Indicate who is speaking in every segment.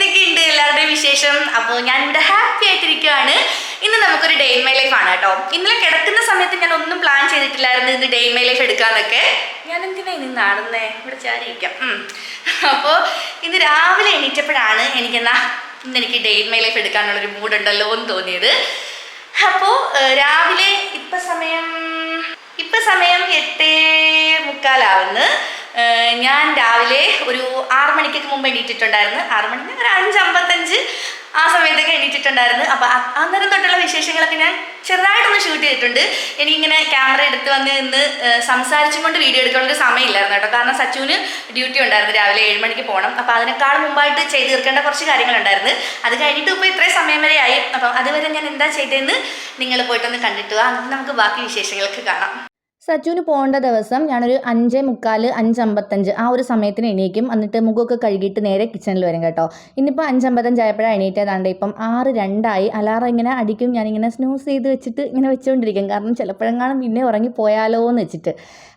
Speaker 1: എന്തൊക്കെയുണ്ട് എല്ലാവരുടെയും വിശേഷം? അപ്പോൾ ഞാൻ ഇവിടെ ഹാപ്പി ആയിട്ടിരിക്കുകയാണ് ഇന്ന് നമുക്കൊരു ഡേ ഇൻ മൈ ലൈഫ് ആണ് കേട്ടോ. ഇന്നലെ കിടക്കുന്ന സമയത്ത് ഞാൻ ഒന്നും പ്ലാൻ ചെയ്തിട്ടില്ലായിരുന്നു ഇന്ന് ഡേ ഇൻ മൈ ലൈഫ് എടുക്കാന്നൊക്കെ. ഞാൻ എന്തിനാ ഇന്ന് നടന്നേ? ഇവിടെ ചാരിയിരിക്കാം. അപ്പോൾ ഇന്ന് രാവിലെ എണീറ്റപ്പോഴാണ് എനിക്കെന്നാ ഇന്ന് എനിക്ക് ഡേ ഇൻ മൈ ലൈഫ് എടുക്കാനുള്ളൊരു മൂഡുണ്ടല്ലോ എന്ന് തോന്നിയത്. അപ്പോൾ രാവിലെ ഇപ്പം സമയം ഇപ്പം സമയം എട്ടേ മുക്കാലാവുന്നു. ഞാൻ രാവിലെ ഒരു ആറു മണിക്കൊക്കെ മുമ്പ് എണീറ്റിട്ടുണ്ടായിരുന്നു. ആറു മണി ഒരു അഞ്ച് അമ്പത്തഞ്ച് ആ സമയത്തൊക്കെ എണീറ്റിട്ടുണ്ടായിരുന്നു. അപ്പൊ അന്നേരം തൊട്ടുള്ള വിശേഷങ്ങളൊക്കെ ഞാൻ ചെറുതായിട്ടൊന്ന് ഷൂട്ട് ചെയ്തിട്ടുണ്ട്. എനിക്കിങ്ങനെ ക്യാമറ എടുത്ത് വന്ന് നിന്ന് സംസാരിച്ചുകൊണ്ട് സംസാരിച്ചും കൊണ്ട് വീഡിയോ എടുക്കാനുള്ള സമയമില്ലായിരുന്നു കേട്ടോ. കാരണം സച്ചുവിന് ഡ്യൂട്ടി ഉണ്ടായിരുന്നു രാവിലെ ഏഴ് മണിക്ക് പോകണം അപ്പോൾ അതിനേക്കാൾ മുമ്പായിട്ട് ചെയ്ത് തീർക്കേണ്ട കുറച്ച് കാര്യങ്ങളുണ്ടായിരുന്നു. അത് കഴിഞ്ഞിട്ട് ഇപ്പോൾ ഇത്രയും സമയം വരെ ആയി. അപ്പം അതുവരെ ഞാൻ എന്താ ചെയ്തതെന്ന് നിങ്ങൾ പോയിട്ടൊന്ന് കണ്ടിട്ട് നമുക്ക് ബാക്കി വിശേഷങ്ങൾക്ക് കാണാം.
Speaker 2: സച്ചുവിന് പോകേണ്ട ദിവസം ഞാനൊരു അഞ്ച് മുക്കാൽ അഞ്ചമ്പത്തഞ്ച് ആ ഒരു സമയത്തിന് എണീക്കും. എന്നിട്ട് മുഖമൊക്കെ കഴുകിയിട്ട് നേരെ കിച്ചണിൽ വരും കേട്ടോ. ഇന്നിപ്പോൾ അഞ്ചമ്പത്തഞ്ച് ആയപ്പോഴാണ് എണീറ്റതാണ് ഇപ്പം ആറ് രണ്ടായി. അലാറം ഇങ്ങനെ അടിക്കും. ഞാനിങ്ങനെ സ്നൂസ് ചെയ്ത് വെച്ചിട്ട് ഇങ്ങനെ വെച്ചുകൊണ്ടിരിക്കും കാരണം ചിലപ്പോഴെങ്ങാനും പിന്നെ ഉറങ്ങി പോയാലോ എന്ന് വെച്ചിട്ട്.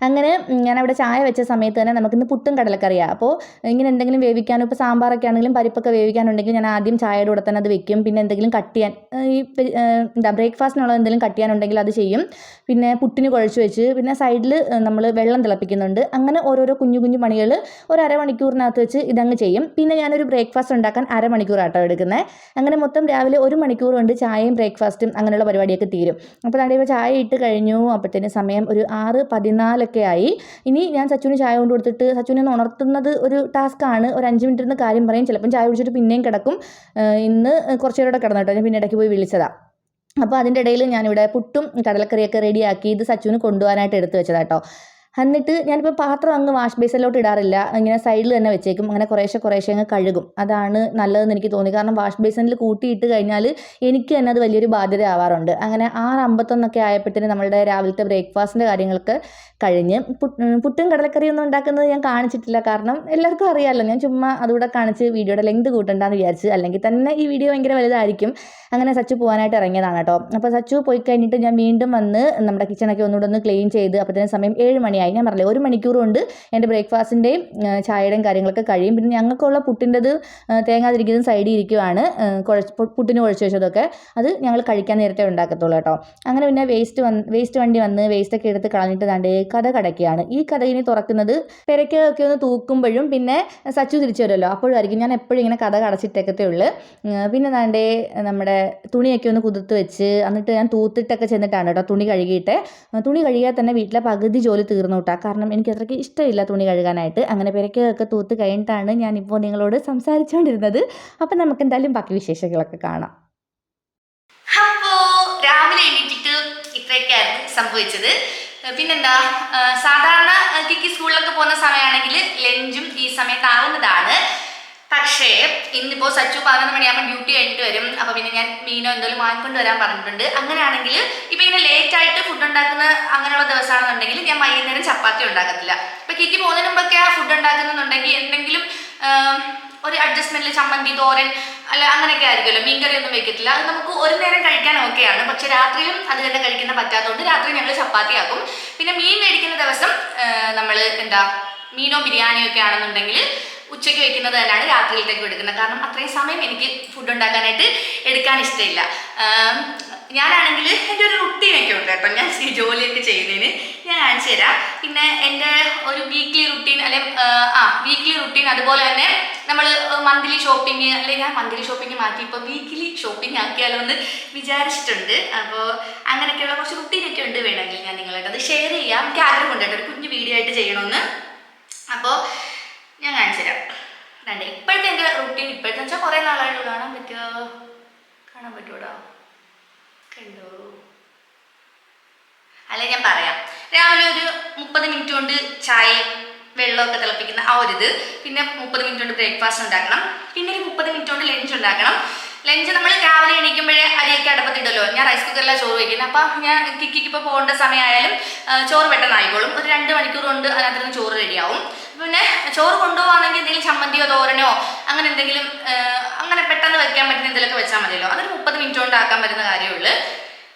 Speaker 2: അങ്ങനെ ഞാൻ അവിടെ ചായ വെച്ച സമയത്ത് തന്നെ നമുക്കിന്ന് പുട്ടും കടലക്കറിയാണ് അപ്പോൾ ഇങ്ങനെ എന്തെങ്കിലും വേവിക്കാനോ ഇപ്പോൾ സാമ്പാറൊക്കെ ആണെങ്കിലും പരിപ്പൊക്കെ വേവിക്കാനുണ്ടെങ്കിൽ ഞാൻ ആദ്യം ചായയുടെ കൂടെ തന്നെ അത് വെക്കും. പിന്നെ എന്തെങ്കിലും കട്ട് ചെയ്യാൻ ഈ എന്താ ബ്രേക്ക്ഫാസ്റ്റിനുള്ള എന്തെങ്കിലും കട്ട് ചെയ്യാനുണ്ടെങ്കിൽ അത് ചെയ്യും. പിന്നെ പുട്ടിന് കുഴച്ച് വെച്ച് പിന്നെ സൈഡിൽ നമ്മൾ വെള്ളം തിളപ്പിക്കുന്നുണ്ട്. അങ്ങനെ ഓരോരോ കുഞ്ഞു കുഞ്ഞു പണികൾ ഒരു അരമണിക്കൂറിനകത്ത് വെച്ച് ഇതങ്ങ് ചെയ്യും. പിന്നെ ഞാനൊരു ബ്രേക്ക്ഫാസ്റ്റ് ഉണ്ടാക്കാൻ അരമണിക്കൂറാട്ടോ എടുക്കുന്നത് അങ്ങനെ മൊത്തം രാവിലെ ഒരു മണിക്കൂർ കൊണ്ട് ചായയും ബ്രേക്ക്ഫാസ്റ്റും അങ്ങനെയുള്ള പരിപാടിയൊക്കെ തീരും. അപ്പോൾ ഇപ്പോൾ ചായ ഇട്ട് കഴിഞ്ഞു. അപ്പോഴത്തേന് സമയം ഒരു ആറ് പതിനാലൊക്കെ ആയി. ഇനി ഞാൻ സച്ചുവിന് ചായ കൊണ്ട് കൊടുത്തിട്ട് സച്ചുവിനെ ഉണർത്തുന്നത് ഒരു ടാസ്ക്കാണ് ഒരു അഞ്ച് മിനിറ്റ് ഇരുന്ന് കാര്യം പറയും. ചിലപ്പം ചായ കുടിച്ചിട്ട് പിന്നെയും കിടക്കും. ഇന്ന് കുറച്ചുപേരോടെ നേരം കിടന്നു കേട്ടോ ഞാൻ പിന്നെ ഇടയ്ക്ക് പോയി വിളിച്ചതാണ് അപ്പോൾ അതിന്റെ ഇടയിൽ ഞാനിവിടെ പുട്ടും കടലക്കറിയൊക്കെ റെഡിയാക്കി ഇത് സച്ചുവിന് കൊണ്ടുപോകാനായിട്ട് എടുത്തു വെച്ചതാട്ടോ. എന്നിട്ട് ഞാനിപ്പോൾ പാത്രം അങ്ങ് വാഷ് ബേസിലോട്ട് ഇടാറില്ല. ഇങ്ങനെ സൈഡിൽ തന്നെ വെച്ചേക്കും. അങ്ങനെ കുറേശ്ശെ കുറേശ്ശെ അങ്ങ് കഴുകും. അതാണ് നല്ലതെന്ന് എനിക്ക് തോന്നി. കാരണം വാഷ് ബേസിനിൽ കൂട്ടിയിട്ട് കഴിഞ്ഞാൽ എനിക്ക് തന്നെ അത് വലിയൊരു ബാധ്യത ആവാറുണ്ട് അങ്ങനെ ആറ് അമ്പത്തൊന്നൊക്കെ ആയപ്പോഴത്തേന് നമ്മളുടെ രാവിലത്തെ ബ്രേക്ക്ഫാസ്റ്റിന്റെ കാര്യങ്ങളൊക്കെ കഴിഞ്ഞ് പുട്ടും കടലക്കറിയൊന്നും ഉണ്ടാക്കുന്നത് ഞാൻ കാണിച്ചിട്ടില്ല. കാരണം എല്ലാവർക്കും അറിയാമല്ലോ ഞാൻ ചുമ്മാ അതുകൂടെ കാണിച്ച് വീഡിയോയുടെ ലെങ്ത് കൂട്ടണ്ടെന്ന് വിചാരിച്ച് അല്ലെങ്കിൽ തന്നെ ഈ വീഡിയോ ഭയങ്കര വലുതായിരിക്കും. അങ്ങനെ സച്ചു പോകാനായിട്ട് ഇറങ്ങിയതാണ് കേട്ടോ. അപ്പോൾ സച്ചു പോയി കഴിഞ്ഞിട്ട് ഞാൻ വീണ്ടും വന്ന് നമ്മുടെ കിച്ചണൊക്കെ ഒന്നുകൂടെ ഒന്ന് ക്ലീൻ ചെയ്ത് അപ്പോഴത്തേനും സമയം ഏഴ് മണിയായി ഞാൻ പറഞ്ഞില്ലേ ഒരു മണിക്കൂർ കൊണ്ട് എന്റെ ബ്രേക്ക്ഫാസ്റ്റിന്റെയും ചായയുടെയും കാര്യങ്ങളൊക്കെ കഴിയും. പിന്നെ ഞങ്ങൾക്കുള്ള പുട്ടിന്റെത് തേങ്ങാതിരിക്കുന്നതും സൈഡിൽ ഇരിക്കുവാണ് കുഴച്ച് പുട്ടിന് കുഴച്ച് വെച്ചതൊക്കെ. അത് ഞങ്ങൾ കഴിക്കാൻ നേരത്തെ ഉണ്ടാക്കത്തുള്ളൂ കേട്ടോ. അങ്ങനെ പിന്നെ വേസ്റ്റ് വന്ന് വേസ്റ്റ് വണ്ടി വന്ന് വേസ്റ്റൊക്കെ എടുത്ത് കളഞ്ഞിട്ട് ദാണ്ടേ കഥ കടക്കുകയാണ്. ഈ കഥ ഇനി തുറക്കുന്നത് പെരക്കൊക്കെ ഒന്ന് തൂക്കുമ്പോഴും പിന്നെ സച്ചു തിരിച്ചു വരുമല്ലോ. അപ്പോഴായിരിക്കും ഞാൻ എപ്പോഴും ഇങ്ങനെ കഥ കടച്ചിട്ടൊക്കത്തേ ഉള്ളൂ. പിന്നെ താണ്ടേ നമ്മുടെ തുണിയൊക്കെ ഒന്ന് കുതിർത്ത് വെച്ച് എന്നിട്ട് ഞാൻ തൂത്തിട്ടൊക്കെ ചെന്നിട്ടാണ് കേട്ടോ തുണി കഴുകിയിട്ട്. തുണി കഴുകിയാൽ തന്നെ വീട്ടിലെ പകുതി ജോലി തീർന്നു കേട്ടോ കാരണം എനിക്ക് അത്രയ്ക്ക് ഇഷ്ടമില്ല തുണി കഴുകാനായിട്ട്. അങ്ങനെ പെരക്കൊക്കെ തൂത്ത് കഴിഞ്ഞിട്ടാണ് ഞാനിപ്പോൾ നിങ്ങളോട് സംസാരിച്ചുകൊണ്ടിരുന്നത് അപ്പം നമുക്ക് എന്തായാലും ബാക്കി വിശേഷങ്ങളൊക്കെ കാണാം.
Speaker 1: സംഭവിച്ചത്. പിന്നെന്താ സാധാരണ കിക്കി സ്കൂളിലൊക്കെ പോകുന്ന സമയമാണെങ്കിൽ ലഞ്ചും ഈ സമയത്താവുന്നതാണ്. പക്ഷേ ഇന്നിപ്പോൾ സച്ചു പതിനൊന്ന് മണിയാകുമ്പോൾ ഡ്യൂട്ടി കഴിഞ്ഞിട്ട് വരും. അപ്പോൾ പിന്നെ ഞാൻ മീനോ എന്തെങ്കിലും വാങ്ങിക്കൊണ്ട് വരാൻ പറഞ്ഞിട്ടുണ്ട്. അങ്ങനെയാണെങ്കിൽ ഇപ്പം ഇങ്ങനെ ലേറ്റ് ആയിട്ട് ഫുഡ് ഉണ്ടാക്കുന്ന അങ്ങനെയുള്ള ദിവസമാണെന്നുണ്ടെങ്കിൽ ഞാൻ വൈകുന്നേരം ചപ്പാത്തി ഉണ്ടാക്കത്തില്ല. ഇപ്പം കിക്ക് പോകുന്നതിന് മുമ്പൊക്കെ ആ ഫുഡ് ഉണ്ടാക്കുന്നുണ്ടെങ്കിൽ എന്തെങ്കിലും ഒരു അഡ്ജസ്റ്റ്മെന്റിൽ ചമ്മന്തി തോരൻ അല്ല അങ്ങനെയൊക്കെ ആയിരിക്കുമല്ലോ. മീൻകറി ഒന്നും വെക്കത്തില്ല. അത് നമുക്ക് ഒരു നേരം കഴിക്കാൻ ഓക്കെയാണ്. പക്ഷെ രാത്രിയും അത് തന്നെ കഴിക്കുന്ന പറ്റാത്തതുകൊണ്ട് രാത്രി ഞങ്ങൾ ചപ്പാത്തി ആക്കും. പിന്നെ മീൻ മേടിക്കുന്ന ദിവസം നമ്മൾ എന്താ മീനോ ബിരിയാണിയോ ഒക്കെ ആണെന്നുണ്ടെങ്കിൽ ഉച്ചയ്ക്ക് വെക്കുന്നത് തന്നെയാണ് രാത്രിയിലത്തേക്ക് എടുക്കുന്നത്. കാരണം അത്രയും സമയം എനിക്ക് ഫുഡ് ഉണ്ടാക്കാനായിട്ട് എടുക്കാൻ ഇഷ്ടമില്ല. ഞാനാണെങ്കിൽ എന്റെ ഒരു റുട്ടീനൊക്കെ ഉണ്ട് കേട്ടോ. ഞാൻ ഈ ജോലിയൊക്കെ ചെയ്യുന്നതിന് ഞാൻ കാണിച്ചു തരാം. പിന്നെ എന്റെ ഒരു വീക്ക്ലി റുട്ടീൻ അല്ലെ ആ വീക്ക്ലി റുട്ടീൻ അതുപോലെ തന്നെ നമ്മൾ മന്ത്ലി ഷോപ്പിംഗ് അല്ലെങ്കിൽ ഞാൻ മന്ത്ലി ഷോപ്പിംഗ് മാറ്റി. ഇപ്പോൾ വീക്ക്ലി ഷോപ്പിംഗ് ആക്കിയാലോ എന്ന് വിചാരിച്ചിട്ടുണ്ട്. അപ്പോൾ അങ്ങനെയൊക്കെയുള്ള കുറച്ച് റുട്ടീനൊക്കെ ഉണ്ട് വേണമെങ്കിൽ ഞാൻ നിങ്ങളായിട്ട് അത് ഷെയർ ചെയ്യാം. എനിക്ക് ആഗ്രഹമുണ്ട് കേട്ടോ ഒരു കുഞ്ഞു വീഡിയോ ആയിട്ട് ചെയ്യണമെന്ന് അപ്പോൾ ഞാൻ കാണിച്ചു തരാം. രണ്ട് ഇപ്പോഴത്തെ എന്റെ റുട്ടീൻ ഇപ്പോഴത്തെ വെച്ചാൽ കുറേ നാളായിട്ട് കാണാൻ പറ്റുമോ കാണാൻ പറ്റുമോടാ കണ്ടോ? അല്ല ഞാൻ പറയാം. രാവിലെ ഒരു മുപ്പത് മിനിറ്റ് കൊണ്ട് ചായ വെള്ളമൊക്കെ തിളപ്പിക്കുന്ന ആ ഒരു ഇത്. പിന്നെ മുപ്പത് മിനിറ്റ് കൊണ്ട് ബ്രേക്ക്ഫാസ്റ്റ് ഉണ്ടാക്കണം. പിന്നെ ഒരു മുപ്പത് മിനിറ്റ് കൊണ്ട് ലഞ്ച് ഉണ്ടാക്കണം. ലഞ്ച് നമ്മൾ രാവിലെ എണീക്കുമ്പോഴേ അരിയൊക്കെ അടപ്പത്തിട്ടല്ലോ ഞാൻ റൈസ് കുക്കറിലാണ് ചോറ് വയ്ക്കുന്നത് അപ്പം ഞാൻ കിക്കിക്ക് ഇപ്പോൾ പോകേണ്ട സമയമായാലും ചോറ് പെട്ടെന്ന് ആയിക്കോളും ഒരു രണ്ട് മണിക്കൂർ കൊണ്ട് അതിനകത്ത് ചോറ് റെഡിയാവും പിന്നെ ചോറ് കൊണ്ടുപോകാണെങ്കിൽ എന്തെങ്കിലും ചമ്മന്തിയോ തോരനോ അങ്ങനെ എന്തെങ്കിലും അങ്ങനെ പെട്ടെന്ന് വെക്കാൻ പറ്റുന്ന എന്തെങ്കിലുമൊക്കെ വെച്ചാൽ മതിയല്ലോ. അതൊരു മുപ്പത് മിനിറ്റ് കൊണ്ട് ആക്കാൻ പറ്റുന്ന കാര്യമുള്ളൂ.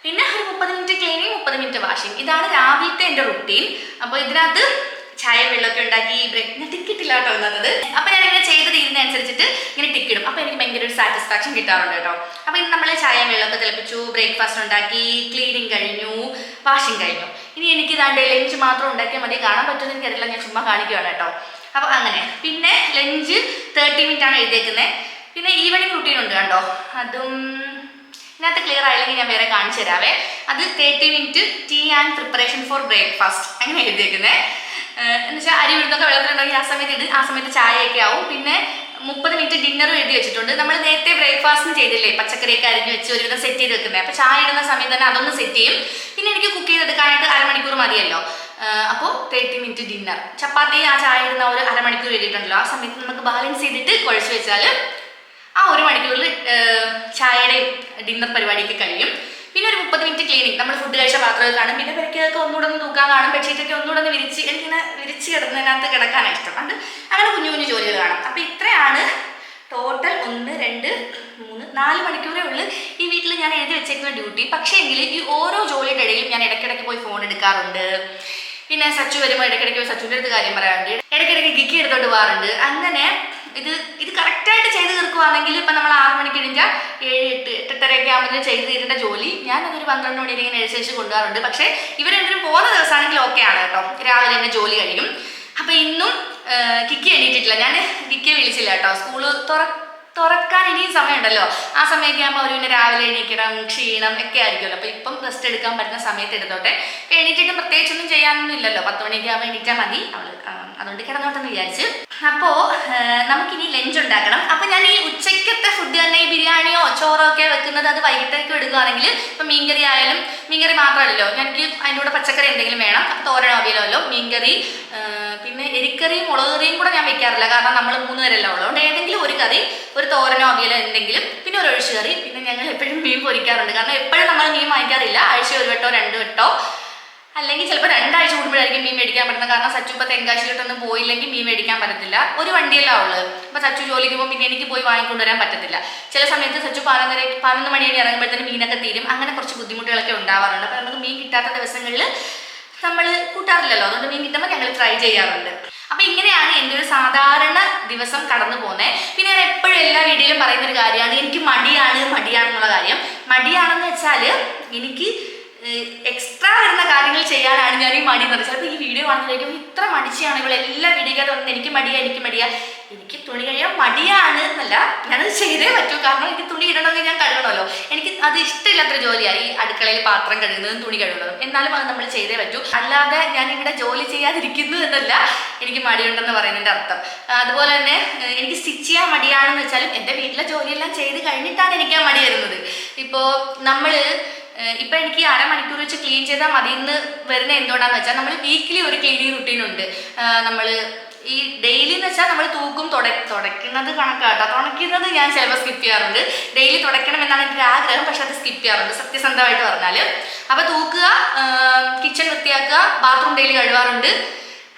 Speaker 1: പിന്നെ ഒരു മുപ്പത് മിനിറ്റ് ക്ലീനിങ് മുപ്പത് മിനിറ്റ് വാഷിംഗ് ഇതാണ് രാവിലത്തെ എന്റെ റുട്ടീൻ അപ്പോൾ ഇതിനകത്ത് ചായ വെള്ളമൊക്കെ ഉണ്ടാക്കി ബ്രേക്ക് ഞാൻ ടിക്കിട്ടില്ല കേട്ടോ എന്നത് അപ്പൊ ഞാൻ ഇങ്ങനെ ചെയ്ത് തീരുന്നതനുസരിച്ചിട്ട് ഇങ്ങനെ ടിക്ക് ഇടും. അപ്പൊ എനിക്ക് ഭയങ്കര ഒരു സാറ്റിസ്ഫാക്ഷൻ കിട്ടാറുണ്ട് കേട്ടോ. അപ്പൊ ഇന്ന് നമ്മൾ ചായ വെള്ളമൊക്കെ തിളപ്പിച്ചു ബ്രേക്ക്ഫാസ്റ്റ് ഉണ്ടാക്കി ക്ലീനിങ് കഴിഞ്ഞു വാഷിംഗ് കഴിഞ്ഞു. ഇനി എനിക്ക് ഇതാണ്ട് ലഞ്ച് മാത്രം ഉണ്ടാക്കിയാൽ മതി. കാണാൻ പറ്റുമെന്ന് എനിക്കറിയില്ല. ഞാൻ ചുമ്മാ കാണിക്കുകയാണ് കേട്ടോ. അപ്പൊ അങ്ങനെ. പിന്നെ ലഞ്ച് തേർട്ടി മിനിറ്റ് ആണ് എഴുതിയേക്കുന്നത് പിന്നെ ഈവനിങ് റുട്ടീൻ ഉണ്ട് കണ്ടോ? അതും ഇതിനകത്ത് ക്ലിയർ ആയില്ലെങ്കിൽ ഞാൻ വേറെ കാണിച്ചു തരാവേ അത് thirty minute tea and preparation for breakfast അങ്ങനെ എഴുതിയേക്കുന്നത് എന്ന് വെച്ചാൽ അരി ഉഴുന്നൊക്കെ വെള്ളത്തിലുണ്ടെങ്കിൽ ആ സമയത്ത് ഇത് ആ സമയത്ത് ചായയൊക്കെ ആവും. പിന്നെ മുപ്പത് മിനിറ്റ് ഡിന്നറും എഴുതി വെച്ചിട്ടുണ്ട്. നമ്മൾ നേരത്തെ ബ്രേക്ക്ഫാസ്റ്റും ചെയ്തില്ലേ? പച്ചക്കറിയൊക്കെ അരിഞ്ഞ് വെച്ച് ഒരുവിധം സെറ്റ് ചെയ്ത് വെക്കുന്നത് അപ്പോൾ ചായ ഇടുന്ന സമയത്ത് തന്നെ അതൊന്ന് സെറ്റ് ചെയ്യും. പിന്നെ എനിക്ക് കുക്ക് ചെയ്തെടുക്കാനായിട്ട് അരമണിക്കൂർ മതിയല്ലോ. അപ്പോൾ തേർട്ടി മിനിറ്റ് ഡിന്നർ ചപ്പാത്തി ആ ചായ ഇടുന്ന ഒരു അരമണിക്കൂർ എഴുതിയിട്ടുണ്ടല്ലോ. ആ സമയത്ത് നമുക്ക് ബാലൻസ് ചെയ്തിട്ട് കുഴച്ച് വെച്ചാൽ ആ ഒരു മണിക്കൂറിൽ ചായയുടെയും ഡിന്നർ പരിപാടിയൊക്കെ കഴിയും. പിന്നെ ഒരു മുപ്പത് മിനിറ്റ് ക്ലീനിങ് നമ്മൾ ഫുഡ് കഴിച്ച പാത്രമൊക്കെ കാണും. പിന്നെ പെരക്കൊക്കെ ഒന്നുകൂടെ ഒന്ന് തൂക്കാൻ കാണും. ബെഡ്ഷീറ്റൊക്കെ ഒന്നുകൂടെ ഒന്ന് വിരിച്ച് എനിക്കിങ്ങനെ വിരിച്ച് കിടന്നതിനകത്ത് കിടക്കാനാണ് ഇഷ്ടം. അത് അങ്ങനെ കുഞ്ഞു കുഞ്ഞു ജോലികൾ കാണും. അപ്പം ഇത്രയാണ് ടോട്ടൽ ഒന്ന് രണ്ട് മൂന്ന് നാല് മണിക്കൂറേ ഉള്ളൂ. ഈ വീട്ടിൽ ഞാൻ എഴുതി വെച്ചേക്കുന്ന ഡ്യൂട്ടി പക്ഷേ എങ്കിൽ ഈ ഓരോ ജോലിയുടെ ഇടയിലും ഞാൻ ഇടയ്ക്കിടയ്ക്ക് പോയി ഫോൺ എടുക്കാറുണ്ട്. പിന്നെ സച്ചു വരുമ്പോൾ ഇടയ്ക്കിടയ്ക്ക് സച്ചുവിന്റെ അടുത്ത് കാര്യം പറയാറുണ്ട്. ഇടയ്ക്കിടയ്ക്ക് ഗിക്കി എടുത്തോണ്ട് പോകാറുണ്ട് അങ്ങനെ ഇത് ഇത് കറക്റ്റായിട്ട് ചെയ്ത് തീർക്കുവാണെങ്കിൽ ഇപ്പം നമ്മൾ ആറ് മണിക്ക് എണീറ്റാൽ ഏഴ് എട്ട് എട്ടരയൊക്കെ ആകുമ്പോൾ ചെയ്ത് തീരേണ്ട ജോലി. ഞാൻ അതൊരു പന്ത്രണ്ട് മണി ഇങ്ങനെ എഴുതിച്ച് കൊണ്ടുപോകാറുണ്ട് പക്ഷേ ഇവരെന്തിനും പോകുന്ന ദിവസമാണെങ്കിൽ ഓക്കെ ആണ് കേട്ടോ. രാവിലെ തന്നെ ജോലി കഴിയും. അപ്പം ഇന്നും കിക്കി എണീറ്റിട്ടില്ല. ഞാൻ കിക്കിയെ വിളിച്ചില്ല കേട്ടോ. സ്കൂൾ തുറ തുറക്കാൻ ഇനിയും സമയമുണ്ടല്ലോ. ആ സമയമൊക്കെ ആകുമ്പോൾ അവർ പിന്നെ രാവിലെ എണീക്കണം ക്ഷീണം ഒക്കെ ആയിരിക്കുമല്ലോ. അപ്പോൾ ഇപ്പം റെസ്റ്റ് എടുക്കാൻ പറ്റുന്ന സമയത്ത് എടുത്തോട്ടെ. എണീറ്റിട്ട് പ്രത്യേകിച്ചൊന്നും ചെയ്യാനൊന്നും ഇല്ലല്ലോ. പത്ത് മണിയൊക്കെ ആകുമ്പോൾ എണീറ്റാൽ മതി. അവൾ അതുകൊണ്ട് കിടന്നോട്ടെന്ന് വിചാരിച്ച്. അപ്പോൾ നമുക്കിനി ലഞ്ച് ഉണ്ടാക്കണം. അപ്പോൾ ഞാൻ ഈ ഉച്ചയ്ക്കത്തെ ഫുഡ് തന്നെ ഈ ബിരിയാണിയോ ചോറോ ഒക്കെ വെക്കുന്നത് അത് വൈകിട്ടേക്ക് എടുക്കുകയാണെങ്കിൽ ഇപ്പം മീൻകറി ആയാലും മീൻകറി മാത്രമല്ലല്ലോ. എനിക്ക് അതിന്റെ കൂടെ പച്ചക്കറി എന്തെങ്കിലും വേണം. അപ്പോൾ തോരണോ അവിയലോ മീൻകറി പിന്നെ എരിക്കറിയും മുളക് കറിയും കൂടെ ഞാൻ വെക്കാറില്ല. കാരണം നമ്മൾ മൂന്ന് പേരല്ലേ ഉള്ളൂ. അതുകൊണ്ട് ഏതെങ്കിലും ഒരു കറി ഒരു തോരനോ അവിയലോ എന്തെങ്കിലും പിന്നെ ഒരു ഒഴിച്ചു കറി പിന്നെ ഞങ്ങൾ എപ്പോഴും മീൻ പൊരിക്കാറുണ്ട്. കാരണം എപ്പോഴും നമ്മൾ മീൻ വാങ്ങിക്കാറില്ല. ആഴ്ച ഒരു വട്ടോ രണ്ട് വട്ടോ അല്ലെങ്കിൽ ചിലപ്പോൾ രണ്ടാഴ്ച കൂടുമ്പോഴായിരിക്കും മീൻ മേടിക്കാൻ പറ്റുന്നത്. കാരണം സച്ചു ഇപ്പോൾ തെങ്കാശിയിലോട്ടൊന്നും പോയില്ലെങ്കിൽ മീൻ മേടിക്കാൻ പറ്റത്തില്ല. ഒരു വണ്ടിയല്ല ഉള്ളത് അപ്പോൾ സച്ചു ജോലിക്ക് പോകുമ്പോൾ പിന്നെ എനിക്ക് പോയി വാങ്ങിക്കൊണ്ടുവരാൻ പറ്റത്തില്ല. ചില സമയത്ത് സച്ചു പതിനൊന്നര പതിനൊന്ന് മണി കഴിഞ്ഞ് ഇറങ്ങുമ്പോഴത്തേന് മീനൊക്കെ തീരും. അങ്ങനെ കുറച്ച് ബുദ്ധിമുട്ടുകളൊക്കെ ഉണ്ടാവാറുണ്ട്. അപ്പോൾ നമുക്ക് മീൻ കിട്ടാത്ത ദിവസങ്ങളിൽ നമ്മൾ കൂട്ടാറില്ലല്ലോ. അതുകൊണ്ട് മീൻ കിട്ടുമ്പോൾ ഞങ്ങൾ ട്രൈ ചെയ്യാറുണ്ട്. അപ്പൊ ഇങ്ങനെയാണ് എന്റെ ഒരു സാധാരണ ദിവസം കടന്നു പോകുന്നത്. പിന്നെ ഞാൻ എപ്പോഴും എല്ലാ വീഡിയോയിലും പറയുന്ന ഒരു കാര്യമാണ്. എനിക്ക് മടിയാണ് മടിയാണെന്നുള്ള കാര്യം. മടിയാണെന്ന് വെച്ചാൽ എനിക്ക് എക്സ്ട്രാ വരുന്ന കാര്യങ്ങൾ ചെയ്യാനാണ് ഞാൻ ഈ മടി പറയുന്നത് ചിലപ്പോൾ ഈ വീഡിയോ കാണുന്നതായിരിക്കും ഇത്ര മടിച്ചാണ് ഇവിടെ എല്ലാ വീഡിയോ വന്ന് എനിക്ക് മടിയാ എനിക്ക് മടിയാ. എനിക്ക് തുണി കഴിയാൻ മടിയാണ് എന്നല്ല ഞാനത് ചെയ്തേ പറ്റൂ. കാരണം എനിക്ക് തുണി ഇടണമെങ്കിൽ ഞാൻ കഴുകണമല്ലോ. എനിക്ക് അത് ഇഷ്ടമില്ലാത്തൊരു ജോലിയാണ് ഈ അടുക്കളയിൽ പാത്രം കഴുകുന്നതും തുണി കഴുകുന്നതും. എന്നാലും അത് നമ്മൾ ചെയ്തേ പറ്റൂ. അല്ലാതെ ഞാൻ ഇവിടെ ജോലി ചെയ്യാതിരിക്കുന്നു എന്നല്ല എനിക്ക് മടിയുണ്ടെന്ന് പറയുന്നതിന്റെ അർത്ഥം. അതുപോലെ തന്നെ എനിക്ക് സ്റ്റിച്ച് ചെയ്യാൻ മടിയാണെന്ന് വെച്ചാലും എന്റെ വീട്ടിലെ ജോലിയെല്ലാം ചെയ്ത് കഴിഞ്ഞിട്ടാണ് എനിക്ക് ആ മടി വരുന്നത്. ഇപ്പോൾ നമ്മൾ ഇപ്പൊ എനിക്ക് അരമണിക്കൂർ വെച്ച് ക്ലീൻ ചെയ്താൽ മതി എന്ന് വരുന്ന എന്തുകൊണ്ടാന്ന് വെച്ചാൽ നമ്മൾ വീക്കിലി ഒരു ക്ലീനിങ് റുട്ടീൻ ഉണ്ട്. നമ്മൾ ഈ ഡെയിലി എന്ന് വെച്ചാൽ നമ്മൾ തൂക്കും തുട തുടയ്ക്കുന്നത് കണക്കാട്ടോ. ഞാൻ ചിലപ്പോൾ സ്കിപ്പ് ചെയ്യാറുണ്ട്. ഡെയിലി തുടയ്ക്കണം എന്നാണ് എന്റെ ആഗ്രഹം പക്ഷെ അത് സ്കിപ്പ് ചെയ്യാറുണ്ട്. സത്യസന്ധമായിട്ട് പറഞ്ഞാൽ അപ്പോൾ തൂക്കുക കിച്ചൺ വൃത്തിയാക്കുക ബാത്റൂം ഡെയിലി കഴുകാറുണ്ട്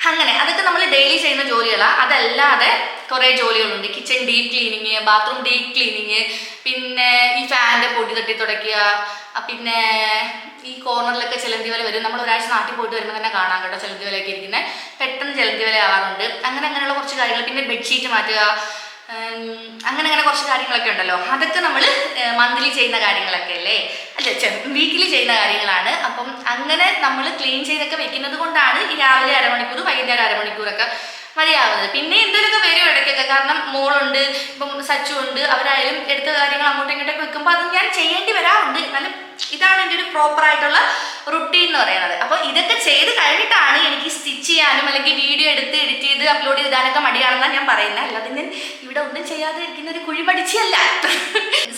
Speaker 1: അങ്ങനെ. അതൊക്കെ നമ്മൾ ഡെയിലി ചെയ്യുന്ന ജോലികളാണ് അതല്ലാതെ കുറേ ജോലികളുണ്ട്. Kitchen deep cleaning bathroom deep cleaning പിന്നെ ഈ ഫാനിന്റെ പൊടി തട്ടി തുടയ്ക്കുക പിന്നെ ഈ കോർണറിലൊക്കെ ചിലന്തി വല വരും. നമ്മൾ ഒരാഴ്ച നാട്ടിൽ പോയിട്ട് വരുമ്പോൾ തന്നെ കാണാം കേട്ടോ ചിലന്തി വലയൊക്കെ ഇരിക്കുന്നത് പെട്ടെന്ന് ചിലന്തി വല ആവാറുണ്ട്. അങ്ങനെ അങ്ങനെയുള്ള കുറച്ച് കാര്യങ്ങൾ. പിന്നെ ബെഡ്ഷീറ്റ് മാറ്റുക അങ്ങനെ അങ്ങനെ കുറച്ച് കാര്യങ്ങളൊക്കെ ഉണ്ടല്ലോ. അതൊക്കെ നമ്മൾ മന്ത്ലി ചെയ്യുന്ന കാര്യങ്ങളൊക്കെ അല്ലേ? അല്ല വീക്കിലി ചെയ്യുന്ന കാര്യങ്ങളാണ്. അപ്പം അങ്ങനെ നമ്മൾ ക്ലീൻ ചെയ്തൊക്കെ വെക്കുന്നത് കൊണ്ടാണ് ഈ രാവിലെ അരമണിക്കൂർ വൈകുന്നേരം അരമണിക്കൂറൊക്കെ മതിയാവുന്നത്. പിന്നെ എന്തെങ്കിലുമൊക്കെ വരും ഇടയ്ക്കൊക്കെ. കാരണം മോളുണ്ട് ഇപ്പം സച്ചു ഉണ്ട് അവരായാലും എടുത്ത കാര്യങ്ങൾ അങ്ങോട്ടും ഇങ്ങോട്ടൊക്കെ വെക്കുമ്പോൾ അത് ഞാൻ ചെയ്യേണ്ടി വരാറുണ്ട്. എന്നാലും ഇതാണ് എന്റെ ഒരു പ്രോപ്പർ ആയിട്ടുള്ള റുട്ടീൻ എന്ന് പറയുന്നത്. അപ്പോൾ ഇതൊക്കെ ചെയ്ത് കഴിഞ്ഞിട്ടാണ് എനിക്ക് സ്റ്റിച്ച് ചെയ്യാനും അല്ലെങ്കിൽ വീഡിയോ എടുത്ത് എഡിറ്റ് ചെയ്ത് അപ്ലോഡ് ചെയ്താനൊക്കെ മടിയാണെന്നാണ് ഞാൻ പറയുന്നത്. അല്ലാതെ ഞാൻ ഇവിടെ ഒന്നും ചെയ്യാതെ ഇരിക്കുന്ന ഒരു കുഴിമടിച്ചല്ല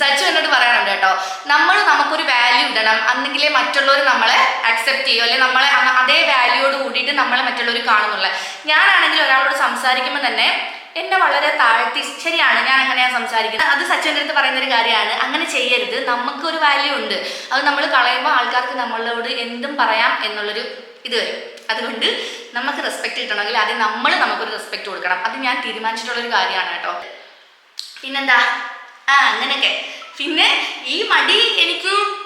Speaker 1: സച്ചു എന്നോട് പറയാനുണ്ട് കേട്ടോ നമ്മൾ നമുക്കൊരു വാല്യൂ ഇടണം. അന്നെങ്കിലേ മറ്റുള്ളവർ നമ്മളെ അക്സെപ്റ്റ് ചെയ്യും. അല്ലെങ്കിൽ നമ്മളെ അതേ വാല്യൂയോട് കൂടിയിട്ട് നമ്മളെ മറ്റുള്ളവർ കാണുന്നുള്ളത് ഞാനാണെങ്കിൽ ഒരാളോട് സംസാരിക്കുമ്പോൾ തന്നെ എന്നെ വളരെ താഴ്ത്തി ശരിയാണ് ഞാൻ അങ്ങനെയാണ് സംസാരിക്കുന്നത്. അത് സച്ചിന്റെ അടുത്ത് പറയുന്ന ഒരു കാര്യമാണ്. അങ്ങനെ ചെയ്യരുത്. നമുക്കൊരു വാല്യൂ ഉണ്ട്. അത് നമ്മൾ കളയുമ്പോൾ ആൾക്കാർക്ക് നമ്മളോട് എന്തും പറയാം എന്നുള്ളൊരു ഇത് വരും. അതുകൊണ്ട് നമുക്ക് റെസ്പെക്ട് കിട്ടണമെങ്കിൽ ആദ്യം നമ്മൾ നമുക്കൊരു റെസ്പെക്ട് കൊടുക്കണം. അത് ഞാൻ തീരുമാനിച്ചിട്ടുള്ളൊരു കാര്യമാണ് കേട്ടോ. പിന്നെന്താ? ആ അങ്ങനെയൊക്കെ. പിന്നെ ഈ മടി എനിക്ക്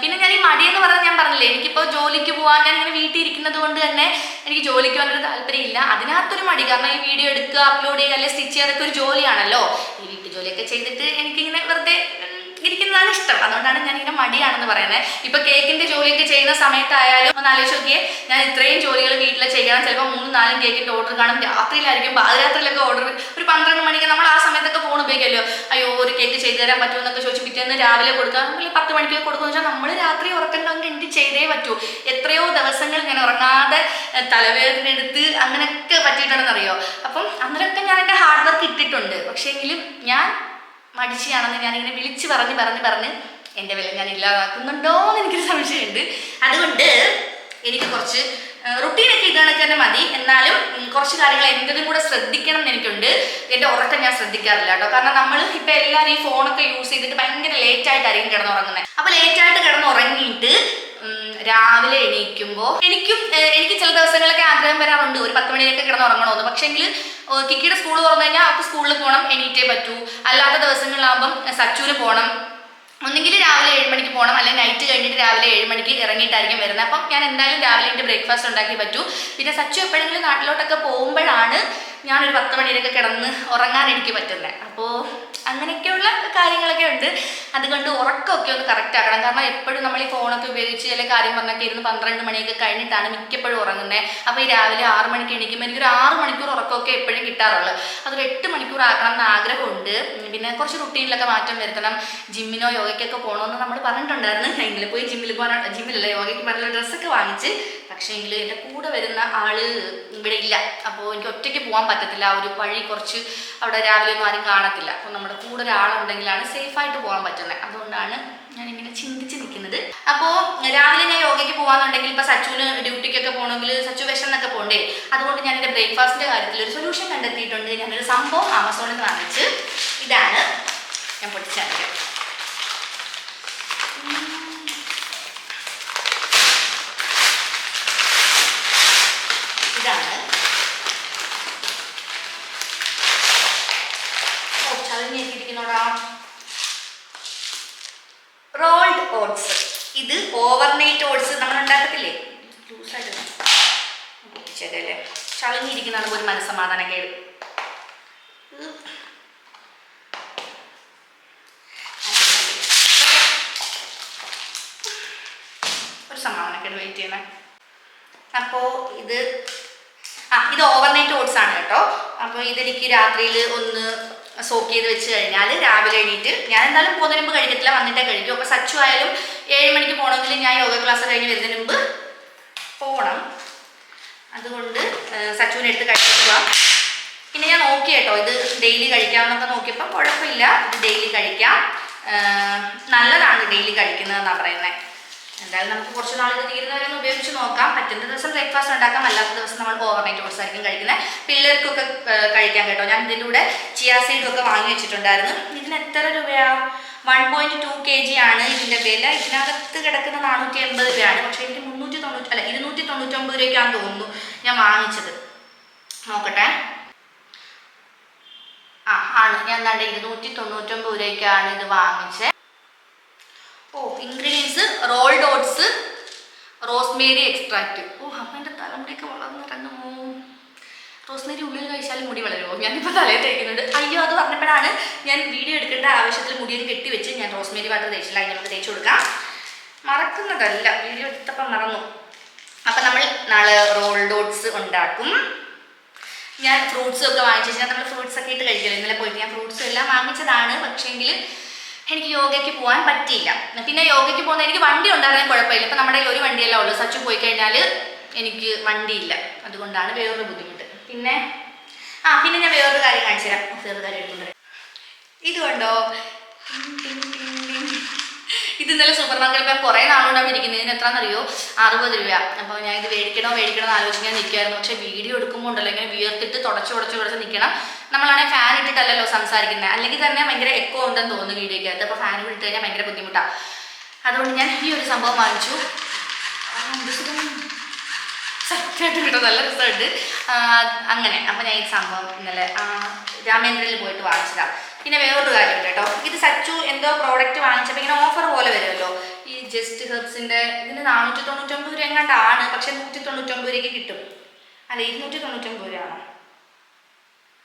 Speaker 1: പിന്നെ ഞാൻ ഈ മടി എന്ന് പറഞ്ഞാൽ ഞാൻ പറഞ്ഞില്ലേ എനിക്കിപ്പോൾ ജോലിക്ക് പോകാൻ ഞാൻ ഇങ്ങനെ വീട്ടിൽ ഇരിക്കുന്നത് കൊണ്ട് തന്നെ എനിക്ക് ജോലിക്ക് പോകാനൊരു താല്പര്യമില്ല. അതിനകത്തൊരു മടി. കാരണം ഈ വീഡിയോ എടുക്കുക അപ്ലോഡ് ചെയ്യുക അല്ലെങ്കിൽ സ്റ്റിച്ച് ചെയ്യുക അതൊക്കെ ഒരു ജോലിയാണല്ലോ. ഈ വീട്ടു ജോലിയൊക്കെ ചെയ്തിട്ട് എനിക്കിങ്ങനെ വെറുതെ ഇരിക്കുന്നതാണ് ഇഷ്ടം. അതുകൊണ്ടാണ് ഞാൻ ഇങ്ങനെ മടിയാണെന്ന് പറയുന്നത്. ഇപ്പൊ കേക്കിന്റെ ജോലിയൊക്കെ ചെയ്യുന്ന സമയത്തായാലും ഒന്ന് ആലോചിച്ച് നോക്കിയേ ഞാൻ ഇത്രയും ജോലികൾ വീട്ടിൽ ചെയ്യണം. ചിലപ്പോൾ മൂന്നും നാലും കേക്കിന്റെ ഓർഡർ കാണും. രാത്രിയിലായിരിക്കും പാതിരാത്രിയിലൊക്കെ ഓർഡർ ഒരു പന്ത്രണ്ട് മണിക്ക് നമ്മൾ ആ സമയത്തൊക്കെ ഫോൺ ഉപയോഗിക്കുമല്ലോ. അയ്യോ ഒരു കേക്ക് ചെയ്തു തരാൻ പറ്റുമോ എന്നൊക്കെ ചോദിച്ചു പിറ്റേന്ന് രാവിലെ കൊടുക്കാം അല്ലെങ്കിൽ പത്ത് മണിക്ക് കൊടുക്കുമെന്ന് വെച്ചാൽ നമ്മൾ രാത്രി ഉറക്കണ്ട കൊണ്ട് എനിക്ക് ചെയ്തേ പറ്റൂ. എത്രയോ ദിവസങ്ങൾ ഇങ്ങനെ ഉറങ്ങാതെ തലവേദന എടുത്ത് അങ്ങനെയൊക്കെ പറ്റിയിട്ടുണ്ടെന്നറിയോ? അപ്പം അന്നേരമൊക്കെ ഞാൻ എന്റെ ഹാർഡ് വർക്ക് ഇട്ടിട്ടുണ്ട്. പക്ഷേങ്കിലും ഞാൻ മടിച്ചിയാണെന്ന് ഞാനിങ്ങനെ വിളിച്ച് പറഞ്ഞ് പറഞ്ഞ് പറഞ്ഞ് എന്റെ വില ഞാൻ ഇല്ലാതാക്കുന്നുണ്ടോ എന്ന് എനിക്കൊരു സംശയമുണ്ട്. അതുകൊണ്ട് എനിക്ക് കുറച്ച് റുട്ടീനൊക്കെ ഇതാണെങ്കിൽ തന്നെ മതി. എന്നാലും കുറച്ച് കാര്യങ്ങൾ എന്തിനും കൂടെ ശ്രദ്ധിക്കണം എന്ന് എനിക്കുണ്ട്. എന്റെ ഉറക്കം ഞാൻ ശ്രദ്ധിക്കാറില്ല കേട്ടോ. കാരണം നമ്മൾ ഇപ്പം എല്ലാവരും ഈ ഫോണൊക്കെ യൂസ് ചെയ്തിട്ട് ഭയങ്കര ലേറ്റായിട്ടായിരിക്കും കിടന്നുറങ്ങുന്നത് അപ്പോൾ ലേറ്റായിട്ട് കിടന്നുറങ്ങിയിട്ട് രാവിലെ എണീക്കുമ്പോൾ എനിക്കും എനിക്ക് ചില ദിവസങ്ങളൊക്കെ ആഗ്രഹം വരാറുണ്ട്. ഒരു പത്ത് മണിയൊക്കെ കിടന്നുറങ്ങണമെന്ന് പക്ഷേങ്കിൽ കിക്കിയുടെ സ്കൂൾ തുറന്നു കഴിഞ്ഞാൽ അവർക്ക് സ്കൂളിൽ പോകണം എണീറ്റേ പറ്റൂ. അല്ലാത്ത ദിവസങ്ങളിലാകുമ്പം സച്ചൂര് പോകണം ഒന്നെങ്കിൽ രാവിലെ ഏഴ് മണിക്ക് പോകണം അല്ലെങ്കിൽ നൈറ്റ് കഴിഞ്ഞിട്ട് രാവിലെ ഏഴ് മണിക്ക് ഇറങ്ങിയിട്ടായിരിക്കും വരുന്നത്. അപ്പം ഞാൻ എന്തായാലും രാവിലെ എന്റെ ബ്രേക്ക്ഫാസ്റ്റ് ഉണ്ടാക്കി പറ്റൂ. പിന്നെ സച്ചു എപ്പോഴെങ്കിലും നാട്ടിലോട്ടൊക്കെ പോകുമ്പോഴാണ് ഞാനൊരു പത്ത് മണിയിലൊക്കെ കിടന്ന് ഉറങ്ങാൻ എനിക്ക് പറ്റുന്നത് അപ്പോൾ അങ്ങനെയൊക്കെയുള്ള കാര്യങ്ങളൊക്കെ ഉണ്ട്. അതുകൊണ്ട് ഉറക്കമൊക്കെ ഒന്ന് കറക്റ്റ് ആക്കണം. കാരണം എപ്പോഴും നമ്മൾ ഈ ഫോണൊക്കെ ഉപയോഗിച്ച് ചില കാര്യം പറഞ്ഞൊക്കെ ഇരുന്ന് പന്ത്രണ്ട് മണിയൊക്കെ കഴിഞ്ഞിട്ടാണ് മിക്കപ്പോഴും ഉറങ്ങുന്നത് അപ്പോൾ ഈ രാവിലെ ആറ് മണിക്ക് എണീക്കുമ്പോൾ എനിക്കൊരു ആറ് മണിക്കൂർ ഉറക്കമൊക്കെ എപ്പോഴും കിട്ടാറുള്ളൂ. അതൊരു എട്ട് മണിക്കൂർ ആക്കണം എന്ന് ആഗ്രഹമുണ്ട്. പിന്നെ കുറച്ച് റുട്ടീനിലൊക്കെ മാറ്റം വരുത്തണം. ജിമ്മിനോ യോഗയ്ക്കൊക്കെ പോകണമെന്ന് നമ്മൾ പറഞ്ഞിട്ടുണ്ടായിരുന്നു. എങ്കിൽ പോയി ജിമ്മിൽ പോകാൻ ജിമ്മിലല്ല യോഗയ്ക്ക് പറഞ്ഞ ഡ്രസ്സൊക്കെ വാങ്ങിച്ച് പക്ഷേ എങ്കിൽ എന്റെ കൂടെ വരുന്ന ആൾ ഇവിടെ ഇല്ല. അപ്പോൾ എനിക്ക് ഒറ്റയ്ക്ക് പോകാൻ പറ്റത്തില്ല. ഒരു വഴി കുറച്ച് അവിടെ രാവിലെ ഒന്നും ആരും കാണത്തില്ല. അപ്പോൾ നമ്മുടെ കൂടെ ഒരാളുണ്ടെങ്കിലാണ് സേഫായിട്ട് പോകാൻ പറ്റുന്നത് അതുകൊണ്ടാണ് ഞാനിങ്ങനെ ചിന്തിച്ച് നിൽക്കുന്നത് അപ്പോൾ രാവിലെ ഞാൻ യോഗയ്ക്ക് പോകാന്നുണ്ടെങ്കിൽ ഇപ്പോൾ സച്ചുവിന് ഡ്യൂട്ടിക്കൊക്കെ പോകണമെങ്കിൽ സച്ചു വിഷം എന്നൊക്കെ പോകണ്ടേ അതുകൊണ്ട് ഞാൻ എന്റെ ബ്രേക്ക്ഫാസ്റ്റിന്റെ കാര്യത്തിൽ ഒരു സൊല്യൂഷൻ കണ്ടെത്തിയിട്ടുണ്ട്. ഞാനൊരു സംഭവം ആമസോണിൽ നിന്ന് വാങ്ങിച്ച് ഇതാണ് ഞാൻ പൊട്ടിച്ചാൽ ഇതാണ് ഓ ചളിഞ്ഞേക്കിരിക്കുന്നോടാ റോൾഡ് ഓട്സ് ഇത് ഓവർനൈറ്റ് ഓട്സ് നമ്മൾ ഉണ്ടാക്കത്തില്ലേ? ലൂസായിട്ട് ചളിഞ്ഞിരിക്കുന്ന ചളിഞ്ഞിരിക്കുന്നതാണ് ഒരു മനസ്സമാധാനം കേട് ഒരു സമാധാനക്കേട് വെയിറ്റ് ചെയ്യണേ അപ്പോൾ ഇത് ആ ഇത് ഓവർനൈറ്റ് ഓട്സ് ആണ് കേട്ടോ. അപ്പോൾ ഇതെനിക്ക് രാത്രിയിൽ ഒന്ന് സോക്ക് ചെയ്ത് വെച്ച് കഴിഞ്ഞാൽ രാവിലെ എണീറ്റ് ഞാൻ എന്തായാലും പോകുന്നതിന് മുമ്പ് കഴിക്കത്തില്ല വന്നിട്ടേ കഴിക്കും. അപ്പോൾ സച്ചു ആയാലും ഏഴ് മണിക്ക് പോകണമെങ്കിൽ ഞാൻ യോഗ ക്ലാസ് കഴിഞ്ഞ് വരുന്നതിന് മുമ്പ് പോകണം അതുകൊണ്ട് സച്ചുവിനെ എടുത്ത് കഴിക്കുക പിന്നെ ഞാൻ നോക്കി കേട്ടോ ഇത് ഡെയിലി കഴിക്കാമെന്നൊക്കെ നോക്കിയപ്പോൾ കുഴപ്പമില്ല. ഇത് ഡെയിലി കഴിക്കാം. നല്ലതാണ് ഡെയിലി കഴിക്കുന്നതെന്നാണ് പറയുന്നത് എന്തായാലും നമുക്ക് കുറച്ച് നാൾ ഇത് തീരുന്നവരെ ഒന്ന് ഉപയോഗിച്ച് നോക്കാം. പറ്റുന്ന ദിവസം ബ്രേക്ക്ഫാസ്റ്റ് ഉണ്ടാക്കാം. അല്ലാത്ത ദിവസം നമ്മൾ ഓവർനൈറ്റ് ഓട്സ് ആയിരിക്കും കഴിക്കുന്നത് പിള്ളേർക്കൊക്കെ കഴിക്കാം കേട്ടോ. ഞാൻ ഇതിന്റെ കൂടെ ചിയാ സീഡൊക്കെ വാങ്ങി വെച്ചിട്ടുണ്ടായിരുന്നു. ഇതിന് എത്ര രൂപയാ? One point two K G ആണ് ഇതിന്റെ വില. ഇതിനകത്ത് കിടക്കുന്ന നാനൂറ്റി എൺപത് രൂപയാണ്. പക്ഷേ എനിക്ക് മുന്നൂറ്റി തൊണ്ണൂറ്റി അല്ല ഇരുന്നൂറ്റി തൊണ്ണൂറ്റൊമ്പത് രൂപയ്ക്കാണ് തോന്നുന്നു ഞാൻ വാങ്ങിച്ചത്. നോക്കട്ടെ. ആ ആണ്. ഞാൻ എന്താണ്ട് ഇരുന്നൂറ്റി തൊണ്ണൂറ്റൊമ്പത് രൂപയ്ക്കാണ് ഇത് വാങ്ങിച്ചത് ഓ ingredients roll oats rosemary extract ഓ അപ്പം എന്റെ തലമുടിയൊക്കെ വളർന്നിറങ്ങുമോ? റോസ്മേരി ഉള്ളിൽ കഴിച്ചാലും മുടി വളരുമോ? ഞാനിപ്പോൾ തലയിൽ തേക്കുന്നുണ്ട്. അയ്യോ അത് പറഞ്ഞപ്പോഴാണ് ഞാൻ വീഡിയോ എടുക്കേണ്ട ആവശ്യത്തിൽ മുടിയൊക്കെ കെട്ടിവെച്ച് ഞാൻ റോസ്മേരി വാട്ടർ തേച്ചില്ല. അതിന് നമുക്ക് തേച്ച് കൊടുക്കാം. മറക്കുന്നതല്ല. വീഡിയോ എടുത്തപ്പം മറന്നു. അപ്പം നമ്മൾ നാളെ റോൾ ഓട്സ് ഉണ്ടാക്കും. ഞാൻ ഫ്രൂട്ട്സും ഒക്കെ വാങ്ങിച്ചു. നമ്മൾ ഫ്രൂട്ട്സ് ഒക്കെ ഇട്ട് കഴിക്കില്ല. ഇന്നലെ പോയിട്ട് ഞാൻ ഫ്രൂട്ട്സും എല്ലാം വാങ്ങിച്ചതാണ്. പക്ഷേങ്കിൽ എനിക്ക് യോഗയ്ക്ക് പോകാൻ പറ്റിയില്ല. പിന്നെ യോഗയ്ക്ക് പോകുന്ന എനിക്ക് വണ്ടി ഉണ്ടായിരുന്നെങ്കിൽ കുഴപ്പമില്ല. ഇപ്പം നമ്മുടെ ഒരു വണ്ടിയല്ല ഉള്ളൂ. സച്ചു പോയി കഴിഞ്ഞാൽ എനിക്ക് വണ്ടിയില്ല. അതുകൊണ്ടാണ് വേറൊരു ബുദ്ധിമുട്ട്. പിന്നെ? ആ പിന്നെ ഞാൻ വേറൊരു കാര്യം കാണിച്ചു തരാം വേറൊരു കാര്യം എടുക്കുന്നത് ഇത് ഇത് ഇന്നലെ സൂപ്പർ മാർക്കറ്റിൽ കുറേ നാളുകൊണ്ടാണ് ഇരിക്കുന്നത് ഇതിന് എത്രയാണെന്നറിയോ അറുപത് രൂപ. അപ്പോൾ ഞാൻ ഇത് മേടിക്കണോ മേടിക്കണോ എന്ന് ആലോചിക്കാൻ നിൽക്കുമായിരുന്നു പക്ഷേ വീഡിയോ എടുക്കുമ്പോൾ ഉണ്ടല്ലോ ഇങ്ങനെ വിയർത്തിട്ട് തുടച്ച് തുടച്ച് തുടച്ച് നിൽക്കണം നമ്മളാണെങ്കിൽ ഫാൻ ഇട്ടിട്ടല്ലല്ലോ സംസാരിക്കുന്നത് അല്ലെങ്കിൽ തന്നെ ഭയങ്കര എക്കോ ഉണ്ടെന്ന് തോന്നുന്നു വീഡിയോയ്ക്കകത്ത് അപ്പോൾ ഫാൻ ഇട്ട് കഴിഞ്ഞാൽ ഭയങ്കര ബുദ്ധിമുട്ടാണ് അതുകൊണ്ട് ഞാൻ ഈ ഒരു സംഭവം വാങ്ങിച്ചു. സത്യമായിട്ട് കിട്ടും നല്ല രസമുണ്ട്. അങ്ങനെ. അപ്പം ഞാൻ ഈ സംഭവം ഇന്നലെ രാമേന്ദ്രനിൽ പോയിട്ട് വാങ്ങിച്ചതാണ് പിന്നെ വേറൊരു കാര്യമുണ്ട് കേട്ടോ. ഇത് സച്ചു എന്തോ പ്രോഡക്റ്റ് വാങ്ങിച്ചപ്പോൾ ഇങ്ങനെ ഓഫർ പോലെ വരുമല്ലോ. ഈ ജസ്റ്റ് ഹെർബ്സിന്റെ ഇതിന് നാനൂറ്റി തൊണ്ണൂറ്റൊമ്പത് രൂപ എങ്ങാണ്ടാണ് പക്ഷേ നൂറ്റി തൊണ്ണൂറ്റൊമ്പത് രൂപയ്ക്ക് കിട്ടും. അല്ല ഇരുന്നൂറ്റി തൊണ്ണൂറ്റൊമ്പത് രൂപയാണോ?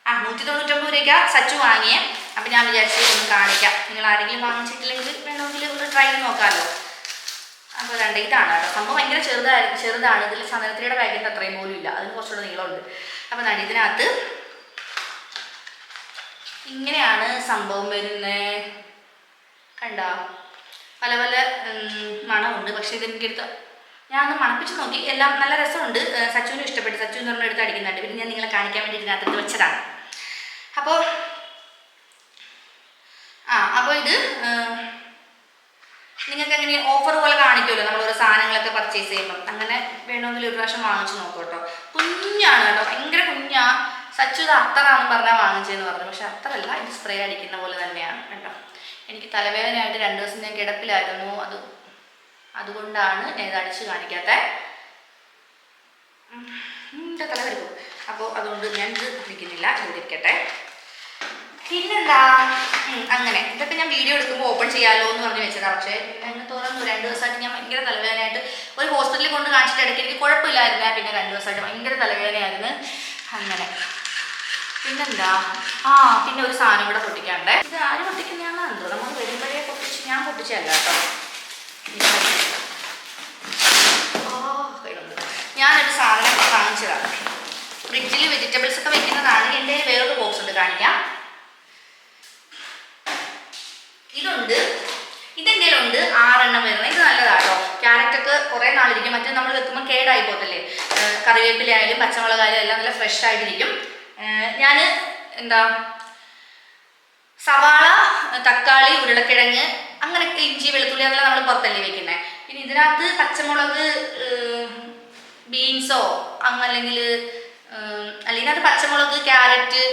Speaker 1: ആ നൂറ്റി തൊണ്ണൂറ്റൊമ്പത് രൂപയ്ക്ക് സച്ചു വാങ്ങിയേ. അപ്പം ഞാൻ വിചാരിച്ചു ഒന്ന് കാണിക്കാം. നിങ്ങൾ ആരെങ്കിലും വാങ്ങിച്ചിട്ടില്ലെങ്കിൽ വേണമെങ്കിൽ ഒന്ന് ട്രൈ ചെയ്ത് നോക്കാമല്ലോ അപ്പോൾ രണ്ട് ഇതാണ് കേട്ടോ. സംഭവം ഭയങ്കര ചെറുതായി ചെറുതാണ്. ഇതിൽ ചന്ദനത്തിരിയുടെ പാക്കറ്റ് അത്രയും പോലും ഇല്ല. അതിന് കുറച്ചുകൂടെ നീളമുണ്ട്. അപ്പോൾ ഇതിനകത്ത് ഇങ്ങനെയാണ് സംഭവം വരുന്നത് കണ്ടോ? പല പല മണമുണ്ട്. പക്ഷേ ഞാൻ ഒന്ന് മണപ്പിച്ച് നോക്കി. എല്ലാം നല്ല രസമുണ്ട്. സച്ചുവിനും ഇഷ്ടപ്പെട്ടു. സച്ചു എന്ന് പറഞ്ഞ എടുത്ത് അടിക്കുന്നുണ്ട്. പിന്നെ ഞാൻ നിങ്ങളെ കാണിക്കാൻ വേണ്ടി ഇതിനകത്ത് വെച്ചതാണ്. അപ്പോൾ ആ അപ്പോൾ ഇത് നിങ്ങൾക്ക് എങ്ങനെ ഓഫർ പോലെ കാണിക്കുമല്ലോ? നമ്മൾ ഓരോ സാധനങ്ങളൊക്കെ പർച്ചേസ് ചെയ്യുമ്പോൾ അങ്ങനെ വേണമെങ്കിൽ ഒരു പ്രാവശ്യം വാങ്ങിച്ചു നോക്കൂ കേട്ടോ. കുഞ്ഞാണ് കേട്ടോ. ഭയങ്കര കുഞ്ഞാ. സച്ചു ഇത് അത്തറാണെന്ന് പറഞ്ഞാൽ വാങ്ങിച്ചതെന്ന് പറഞ്ഞു. പക്ഷെ അത്തറല്ല ഇത് സ്പ്രേ അടിക്കുന്ന പോലെ തന്നെയാണ് കേട്ടോ. എനിക്ക് തലവേദനയായിട്ട് രണ്ട് ദിവസം ഞാൻ കിടപ്പിലായിരുന്നു. അത് അതുകൊണ്ടാണ് ഞാൻ ഇത് അടിച്ച് കാണിക്കാത്ത എന്റെ തല അപ്പോൾ അതുകൊണ്ട് ഞാൻ ഇത് ഇരിക്കുന്നില്ല ചോദിക്കട്ടെ പിന്നെന്താ? അങ്ങനെ. ഇതൊക്കെ ഞാൻ വീഡിയോ എടുക്കുമ്പോൾ ഓപ്പൺ ചെയ്യാമല്ലോ എന്ന് പറഞ്ഞ് വെച്ചതാണ് പക്ഷേ എന്നെ തോന്നുന്നു രണ്ട് ദിവസമായിട്ട് ഞാൻ ഭയങ്കര തലവേദനയായിട്ട് ഒരു ഹോസ്പിറ്റലിൽ കൊണ്ട് കാണിച്ചിട്ട് ഇടയ്ക്ക് എനിക്ക് കുഴപ്പമില്ലായിരുന്നേ. പിന്നെ രണ്ട് ദിവസമായിട്ട് ഭയങ്കര തലവേദനയായിരുന്നു. അങ്ങനെ. പിന്നെന്താ? ആ പിന്നെ ഒരു സാധനം കൂടെ പൊട്ടിക്കാണ്ടേ ഇത് ആര് പൊട്ടിക്കുന്നതാണെന്ന് എന്തോ നമ്മൾ വരുമ്പോഴേ പൊട്ടിച്ച് ഞാൻ പൊട്ടിച്ചല്ല കേട്ടോ. ഞാനൊരു സാധനം വാങ്ങിച്ചതാണ് ഫ്രിഡ്ജിൽ വെജിറ്റബിൾസ് ഒക്കെ വെക്കുന്നതാണ് എന്റെ വേറൊരു ബോക്സ് ഉണ്ട് കാണിക്കാം. ഇതുണ്ട്. ഉണ്ട് ആറെണ്ണം വരുന്നത്. ഇത് നല്ലതാട്ടോ ക്യാരറ്റ് ഒക്കെ കുറേ നാളിരിക്കും. മറ്റേ നമ്മൾ വെക്കുമ്പോൾ കേടായി പോകത്തില്ലേ? കറിവേപ്പില ആയാലും പച്ചമുളകായാലും എല്ലാം നല്ല ഫ്രഷ് ആയിട്ടിരിക്കും. ഞാൻ എന്താ സവാള തക്കാളി ഉരുളക്കിഴങ്ങ് അങ്ങനെ ഇഞ്ചി വെളുത്തുള്ളി അതെല്ലാം നമ്മൾ പുറത്തല്ലേ വെക്കുന്നത് പിന്നെ ഇതിനകത്ത് പച്ചമുളക് ബീൻസോ അങ്ങല്ലെങ്കിൽ അല്ലെങ്കിൽ അത് പച്ചമുളക് ക്യാരറ്റ്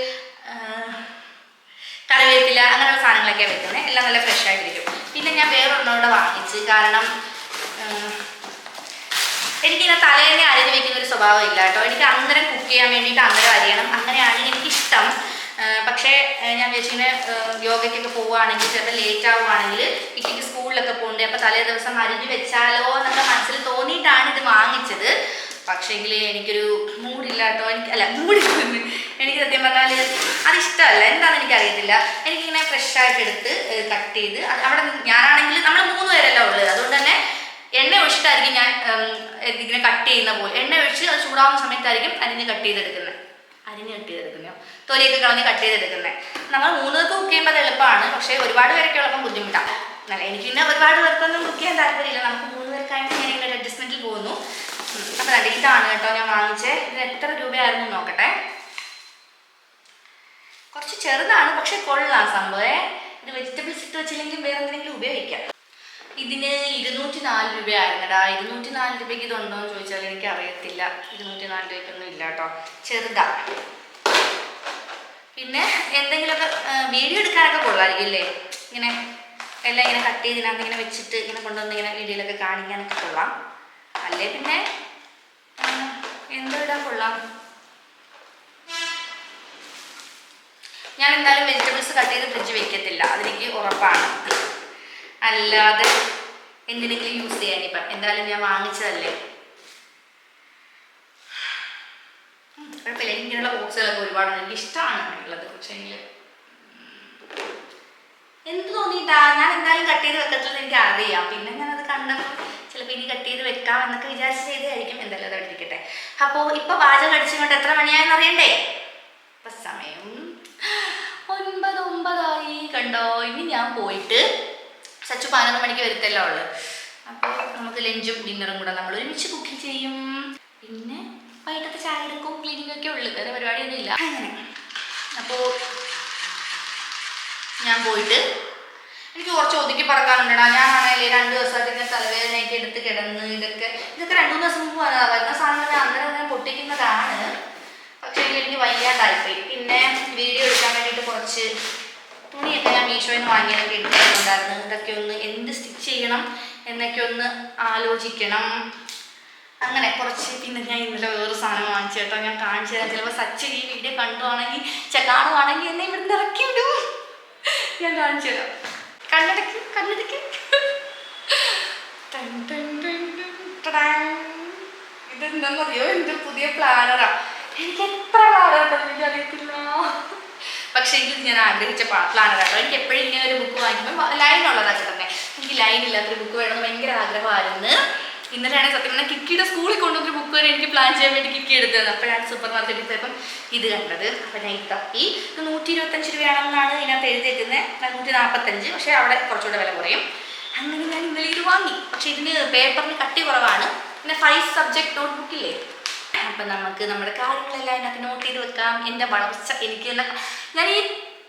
Speaker 1: കറിവേപ്പില അങ്ങനെയുള്ള സാധനങ്ങളൊക്കെ വെക്കുന്നത് എല്ലാം നല്ല ഫ്രഷ് ആയിട്ടിരിക്കും. പിന്നെ ഞാൻ വേറൊരെണ്ണം കൂടെ വാങ്ങിച്ച് കാരണം എനിക്കിങ്ങനെ തലേനെ അരിഞ്ഞു വെക്കുന്ന ഒരു സ്വഭാവം ഇല്ല കേട്ടോ. എനിക്ക് അന്നേരം കുക്ക് ചെയ്യാൻ വേണ്ടിയിട്ട് അന്നേരം അരിയണം. അങ്ങനെയാണ് എനിക്കിഷ്ടം. പക്ഷേ ഞാൻ വിചാരിച്ചിങ്ങനെ യോഗയ്ക്കൊക്കെ പോവുകയാണെങ്കിൽ ചിലപ്പോൾ ലേറ്റ് ആവുകയാണെങ്കിൽ ഇക്കിക്ക് സ്കൂളിലൊക്കെ പോകണ്ടേ അപ്പോൾ തലേ ദിവസം അരിഞ്ഞു വെച്ചാലോ എന്നൊക്കെ മനസ്സിൽ തോന്നിയിട്ടാണ് ഇത് വാങ്ങിച്ചത്. പക്ഷേങ്കിൽ എനിക്കൊരു മൂടില്ല കേട്ടോ. എനിക്ക് അല്ല മൂഡില്ലെന്ന് എനിക്ക് സത്യം പറഞ്ഞാൽ അതിഷ്ടമല്ല എന്താണെന്ന് എനിക്കറിയത്തില്ല. എനിക്കിങ്ങനെ ഫ്രഷ് ആയിട്ട് എടുത്ത് കട്ട് ചെയ്ത് അവിടെ ഞാനാണെങ്കിൽ നമ്മൾ മൂന്ന് പേരല്ല ഉള്ളത്. അതുകൊണ്ട് തന്നെ എണ്ണ ഒഴിച്ചിട്ടായിരിക്കും ഞാൻ ഇതിനെ കട്ട് ചെയ്യുന്ന പോലെ എണ്ണ ഒഴിച്ച് അത് ചൂടാവുന്ന സമയത്തായിരിക്കും അരിഞ്ഞ് കട്ട് ചെയ്തെടുക്കുന്നത്. അരിഞ്ഞ് കട്ട് ചെയ്തെടുക്കുന്നത് തൊലിയൊക്കെ കളഞ്ഞ് കട്ട് ചെയ്തെടുക്കുന്നത്. നമ്മൾ മൂന്ന് പേർക്ക് കുക്ക് ചെയ്യുമ്പോൾ അത് എളുപ്പമാണ് പക്ഷേ ഒരുപാട് പേരൊക്കെ ഉള്ളപ്പം ബുദ്ധിമുട്ടാണ് നല്ല എനിക്ക് പിന്നെ ഒരുപാട് പേർക്കൊന്നും കുക്ക് ചെയ്യാൻ താല്പര്യമില്ല. നമുക്ക് മൂന്ന് പേർക്കായിട്ട് ഞാൻ ഇങ്ങനെ അഡ്ജസ്റ്റ്മെന്റിൽ പോകുന്നു. അപ്പം നല്ല ഇതാണ് കേട്ടോ ഞാൻ വാങ്ങിച്ചത് ഇത് എത്ര രൂപയായിരുന്നു നോക്കട്ടെ. കുറച്ച് ചെറുതാണ് പക്ഷെ കൊള്ളാം സംഭവം ഇത് വെജിറ്റബിൾസ് ഇട്ട് വെച്ചില്ലെങ്കിൽ വേറെ എന്തെങ്കിലും ഉപയോഗിക്കാം. ഇതിന് ഇരുന്നൂറ്റി നാല് രൂപയായിരുന്നടാ. ഇരുന്നൂറ്റി നാല് രൂപയ്ക്ക് ഇതുണ്ടോ എന്ന് ചോദിച്ചാൽ എനിക്ക് അറിയത്തില്ല ഇരുന്നൂറ്റി നാല് രൂപയ്ക്കൊന്നും ഇല്ല കേട്ടോ. ചെറുതാ. പിന്നെ എന്തെങ്കിലുമൊക്കെ വീഡിയോ എടുക്കാനൊക്കെ കൊള്ളായിരിക്കും അല്ലേ? ഇങ്ങനെ എല്ലാം ഇങ്ങനെ കട്ട് ചെയ്ത് ഇതിനകത്ത് ഇങ്ങനെ വെച്ചിട്ട് ഇങ്ങനെ കൊണ്ടുവന്ന് ഇങ്ങനെ വീഡിയോയിലൊക്കെ കാണിക്കാനൊക്കെ കൊള്ളാം. അല്ലേ പിന്നെ? എന്തോ ഇടാൻ കൊള്ളാം? ഞാൻ എന്തായാലും വെജിറ്റബിൾസ് കട്ട് ചെയ്ത് ഫ്രിഡ്ജ് വെക്കത്തില്ല. അതെനിക്ക് ഉറപ്പാണ്. അല്ലാതെ എന്തിനെങ്കിലും യൂസ് ചെയ്യാനിപ്പം എന്തായാലും ഞാൻ വാങ്ങിച്ചതല്ലേ? കുഴപ്പമില്ല. എനിക്ക് ഇങ്ങനെയുള്ള ബോക്സുകളൊക്കെ ഒരുപാടുണ്ട്. എനിക്ക് ഇഷ്ടമാണ് ഉള്ളത് പക്ഷേ എന്ത് തോന്നിയിട്ടാ? ഞാൻ എന്തായാലും കട്ട് ചെയ്ത് വെക്കത്തില്ലെന്ന് എനിക്ക് അറിയാം. പിന്നെ ഞാനത് കണ്ടപ്പോൾ ചിലപ്പോൾ ഇനി കട്ട് ചെയ്ത് വെക്കാം എന്നൊക്കെ വിചാരിച്ച് ചെയ്തായിരിക്കും എന്തായാലും അത് ഇരിക്കട്ടെ. അപ്പോൾ ഇപ്പോൾ പാചകം അടിച്ചുകൊണ്ട് എത്ര മണിയായെന്ന് അറിയണ്ടേ? സമയം ഒൻപത് ഒമ്പതായി. കണ്ടോ? ഇനി ഞാൻ പോയിട്ട് സച്ചു പതിനൊന്ന് മണിക്ക് വരുത്തല്ലോ ഉള്ളു അപ്പോൾ നമുക്ക് ലഞ്ചും ഡിന്നറും കൂടെ നമ്മൾ ഒരുമിച്ച് കുക്ക് ചെയ്യും. പിന്നെ വൈകിട്ടത്തെ ചായ എടുക്കും ക്ലീനിങ് ഒക്കെ ഉള്ളു. വേറെ പരിപാടിയൊന്നും ഇല്ല. അങ്ങനെ. അപ്പോൾ ഞാൻ പോയിട്ട് എനിക്ക് കുറച്ച് ഒതുക്കി പറക്കാനുണ്ടടാ. ഞാനാണെങ്കിൽ രണ്ട് ദിവസമായിട്ട് ഇങ്ങനെ തലവേദനയൊക്കെ എടുത്ത് കിടന്ന് ഇതൊക്കെ ഇതൊക്കെ രണ്ടു മൂന്ന് ദിവസം മുമ്പ് വരുന്ന സാധനം അന്നേരം അങ്ങനെ പൊട്ടിക്കുന്നതാണ്. പക്ഷേ എനിക്ക് വയ്യാണ്ടായിപ്പോയി. പിന്നെ വീഡിയോ എടുക്കാൻ വേണ്ടിയിട്ട് കുറച്ച് തുണിയൊക്കെ ഞാൻ മീഷോയിൽ നിന്ന് വാങ്ങിയതൊക്കെ എടുത്തിട്ടുണ്ടായിരുന്നു. ഇതൊക്കെ ഒന്ന് എന്ത് സ്റ്റിച്ച് ചെയ്യണം എന്നൊക്കെ ഒന്ന് ആലോചിക്കണം. അങ്ങനെ കുറച്ച് പിന്നെ ഞാൻ ഇന്നലെ വേറൊരു സാധനം വാങ്ങിച്ചു കേട്ടോ. ഞാൻ കാണിച്ചു തരാം. ചിലപ്പോൾ സച്ച് ഈ വീഡിയോ കണ്ടുവാണെങ്കിൽ കാണുവാണെങ്കിൽ എന്നെ ഇവിടുന്ന് ഇറക്കി വിടും. ഞാൻ കാണിച്ചു തരാം. കണ്ണടക്കി കണ്ണടക്കി. ഇതെന്താണെന്നറിയോ എന്റെ പുതിയ പ്ലാനറാ എനിക്ക് എത്ര പ്ലാനറുണ്ടെന്ന് എനിക്കറിയത്തില്ല. പക്ഷേ ഇത് ഞാൻ ആഗ്രഹിച്ച പ്ലാനാണ് കേട്ടോ എനിക്ക് എപ്പോഴും ഇങ്ങനെ ഒരു ബുക്ക് വാങ്ങിക്കുമ്പോൾ ലൈൻ ഉള്ളതാണ് കിട്ടുന്നത് എനിക്ക് ലൈൻ ഇല്ലാത്തൊരു ബുക്ക് വേണമെന്ന് ഭയങ്കര ആഗ്രഹമായിരുന്നു. ഇന്നലെയാണ് സത്യം പറഞ്ഞാൽ കിക്കിയുടെ സ്കൂളിൽ കൊണ്ടുവന്നൊരു ബുക്ക് വരെ എനിക്ക് പ്ലാൻ ചെയ്യാൻ വേണ്ടി കിക്കി എടുത്തത്. അപ്പോഴാണ് സൂപ്പർ മാർക്കറ്റിൽ പോയപ്പം ഇത് കണ്ടത്. അപ്പം ഞാൻ ഇത് തപ്പി. ഇത് നൂറ്റി ഇരുപത്തഞ്ച് രൂപയാണെന്നാണ് ഇതിനകത്ത് എഴുതിയിരിക്കുന്നത് നൂറ്റി നാൽപ്പത്തഞ്ച് പക്ഷേ അവിടെ കുറച്ചുകൂടെ വില കുറയും. അങ്ങനെ ഞാൻ ഇന്നലെ ഇത് വാങ്ങി. പക്ഷേ ഇതിന് പേപ്പറിന് കട്ടി കുറവാണ്. പിന്നെ ഫൈവ് സബ്ജക്ട് നോട്ട് ബുക്കില്ലേ അപ്പം നമുക്ക് നമ്മുടെ കാര്യങ്ങളെല്ലാം അതിനകത്ത് നോട്ട് ചെയ്ത് വെക്കാം. എന്റെ വളർച്ച എനിക്ക് ഞാൻ ഈ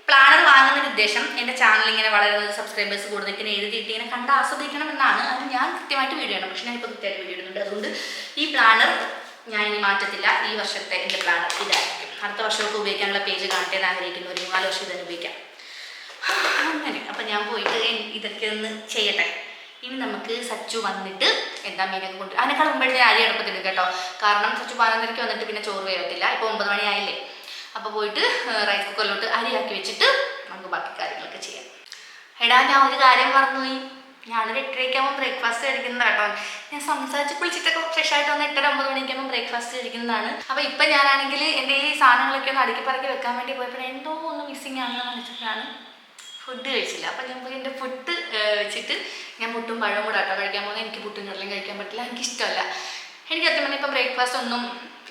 Speaker 1: പ്ലാനർ വാങ്ങുന്നതിന് ഉദ്ദേശം എന്റെ ചാനൽ ഇങ്ങനെ വളരെ സബ്സ്ക്രൈബേഴ്സ് കൂടുതൽ ഇങ്ങനെ എഴുതിയിട്ട് ഇങ്ങനെ കണ്ട് ആസ്വദിക്കണം എന്നാണ്. അത് ഞാൻ കൃത്യമായിട്ട് വീഡിയോ ഇടണം പക്ഷെ ഞാനിപ്പോൾ കൃത്യമായിട്ട് വീഡിയോ ഇടുന്നുണ്ട്. അതുകൊണ്ട് ഈ പ്ലാനർ ഞാൻ ഇനി മാറ്റത്തില്ല. ഈ വർഷത്തെ എന്റെ പ്ലാനർ ഇതായിരിക്കും. അടുത്ത വർഷമൊക്കെ ഉപയോഗിക്കാനുള്ള പേജ് കാണട്ടെ എന്ന് ആഗ്രഹിക്കുന്നു. ഒരു നാല് വർഷം തന്നെ ഉപയോഗിക്കാം അങ്ങനെ. അപ്പം ഞാൻ പോയിട്ട് ഇതൊക്കെ ഒന്ന് ചെയ്യട്ടെ. ഇനി നമുക്ക് സച്ചു വന്നിട്ട് എന്താ മീനൊക്കെ കൊണ്ട് അതിനേക്കാൾ മുമ്പായിട്ട് ഞാൻ അരി അടുപ്പത്തിടും കേട്ടോ. കാരണം സച്ചു പതിനൊന്നരയ്ക്ക് വന്നിട്ട് പിന്നെ ചോറ് വേവത്തില്ല. ഇപ്പോൾ ഒമ്പത് മണിയായില്ലേ അപ്പോൾ പോയിട്ട് റൈസ് കുക്കറിലോട്ട് അരിയാക്കി വെച്ചിട്ട് നമുക്ക് ബാക്കി കാര്യങ്ങളൊക്കെ ചെയ്യാം. എടാ ഞാൻ ഒരു കാര്യം മറന്നുപോയി. ഞാനൊരു എട്ടരയ്ക്കാകുമ്പോൾ ബ്രേക്ക്ഫാസ്റ്റ് കഴിക്കുന്നത് കേട്ടോ. ഞാൻ സംസാരിച്ച് കുളിച്ചിട്ടൊക്കെ ഫ്രഷ് ആയിട്ട് വന്ന് എട്ടര ഒമ്പത് മണിക്കാകുമ്പോൾ ബ്രേക്ക്ഫാസ്റ്റ് കഴിക്കുന്നതാണ്. അപ്പോൾ ഇപ്പം ഞാനാണെങ്കിൽ എന്റെ ഈ സാധനങ്ങളൊക്കെ ഒന്ന് അടുക്കി പറക്കി വെക്കാൻ വേണ്ടി പോയപ്പോൾ എന്തോ ഒന്ന് മിസ്സിങ് ആണെന്ന് മനസ്സിലാണ് ഫുഡ് കഴിച്ചില്ല. അപ്പം ഞാൻ പോയി എന്റെ ഫുഡ് വെച്ചിട്ട് ഞാൻ പുട്ടും പഴവും കൂടെ ആട്ടോ കഴിക്കാൻ പോകുന്നത് എനിക്ക് പുട്ടും കടലും കഴിക്കാൻ പറ്റില്ല. എനിക്ക് ഇഷ്ടമല്ല എനിക്ക് സത്യം പറഞ്ഞാൽ ഇപ്പം ബ്രേക്ക്ഫാസ്റ്റ് ഒന്നും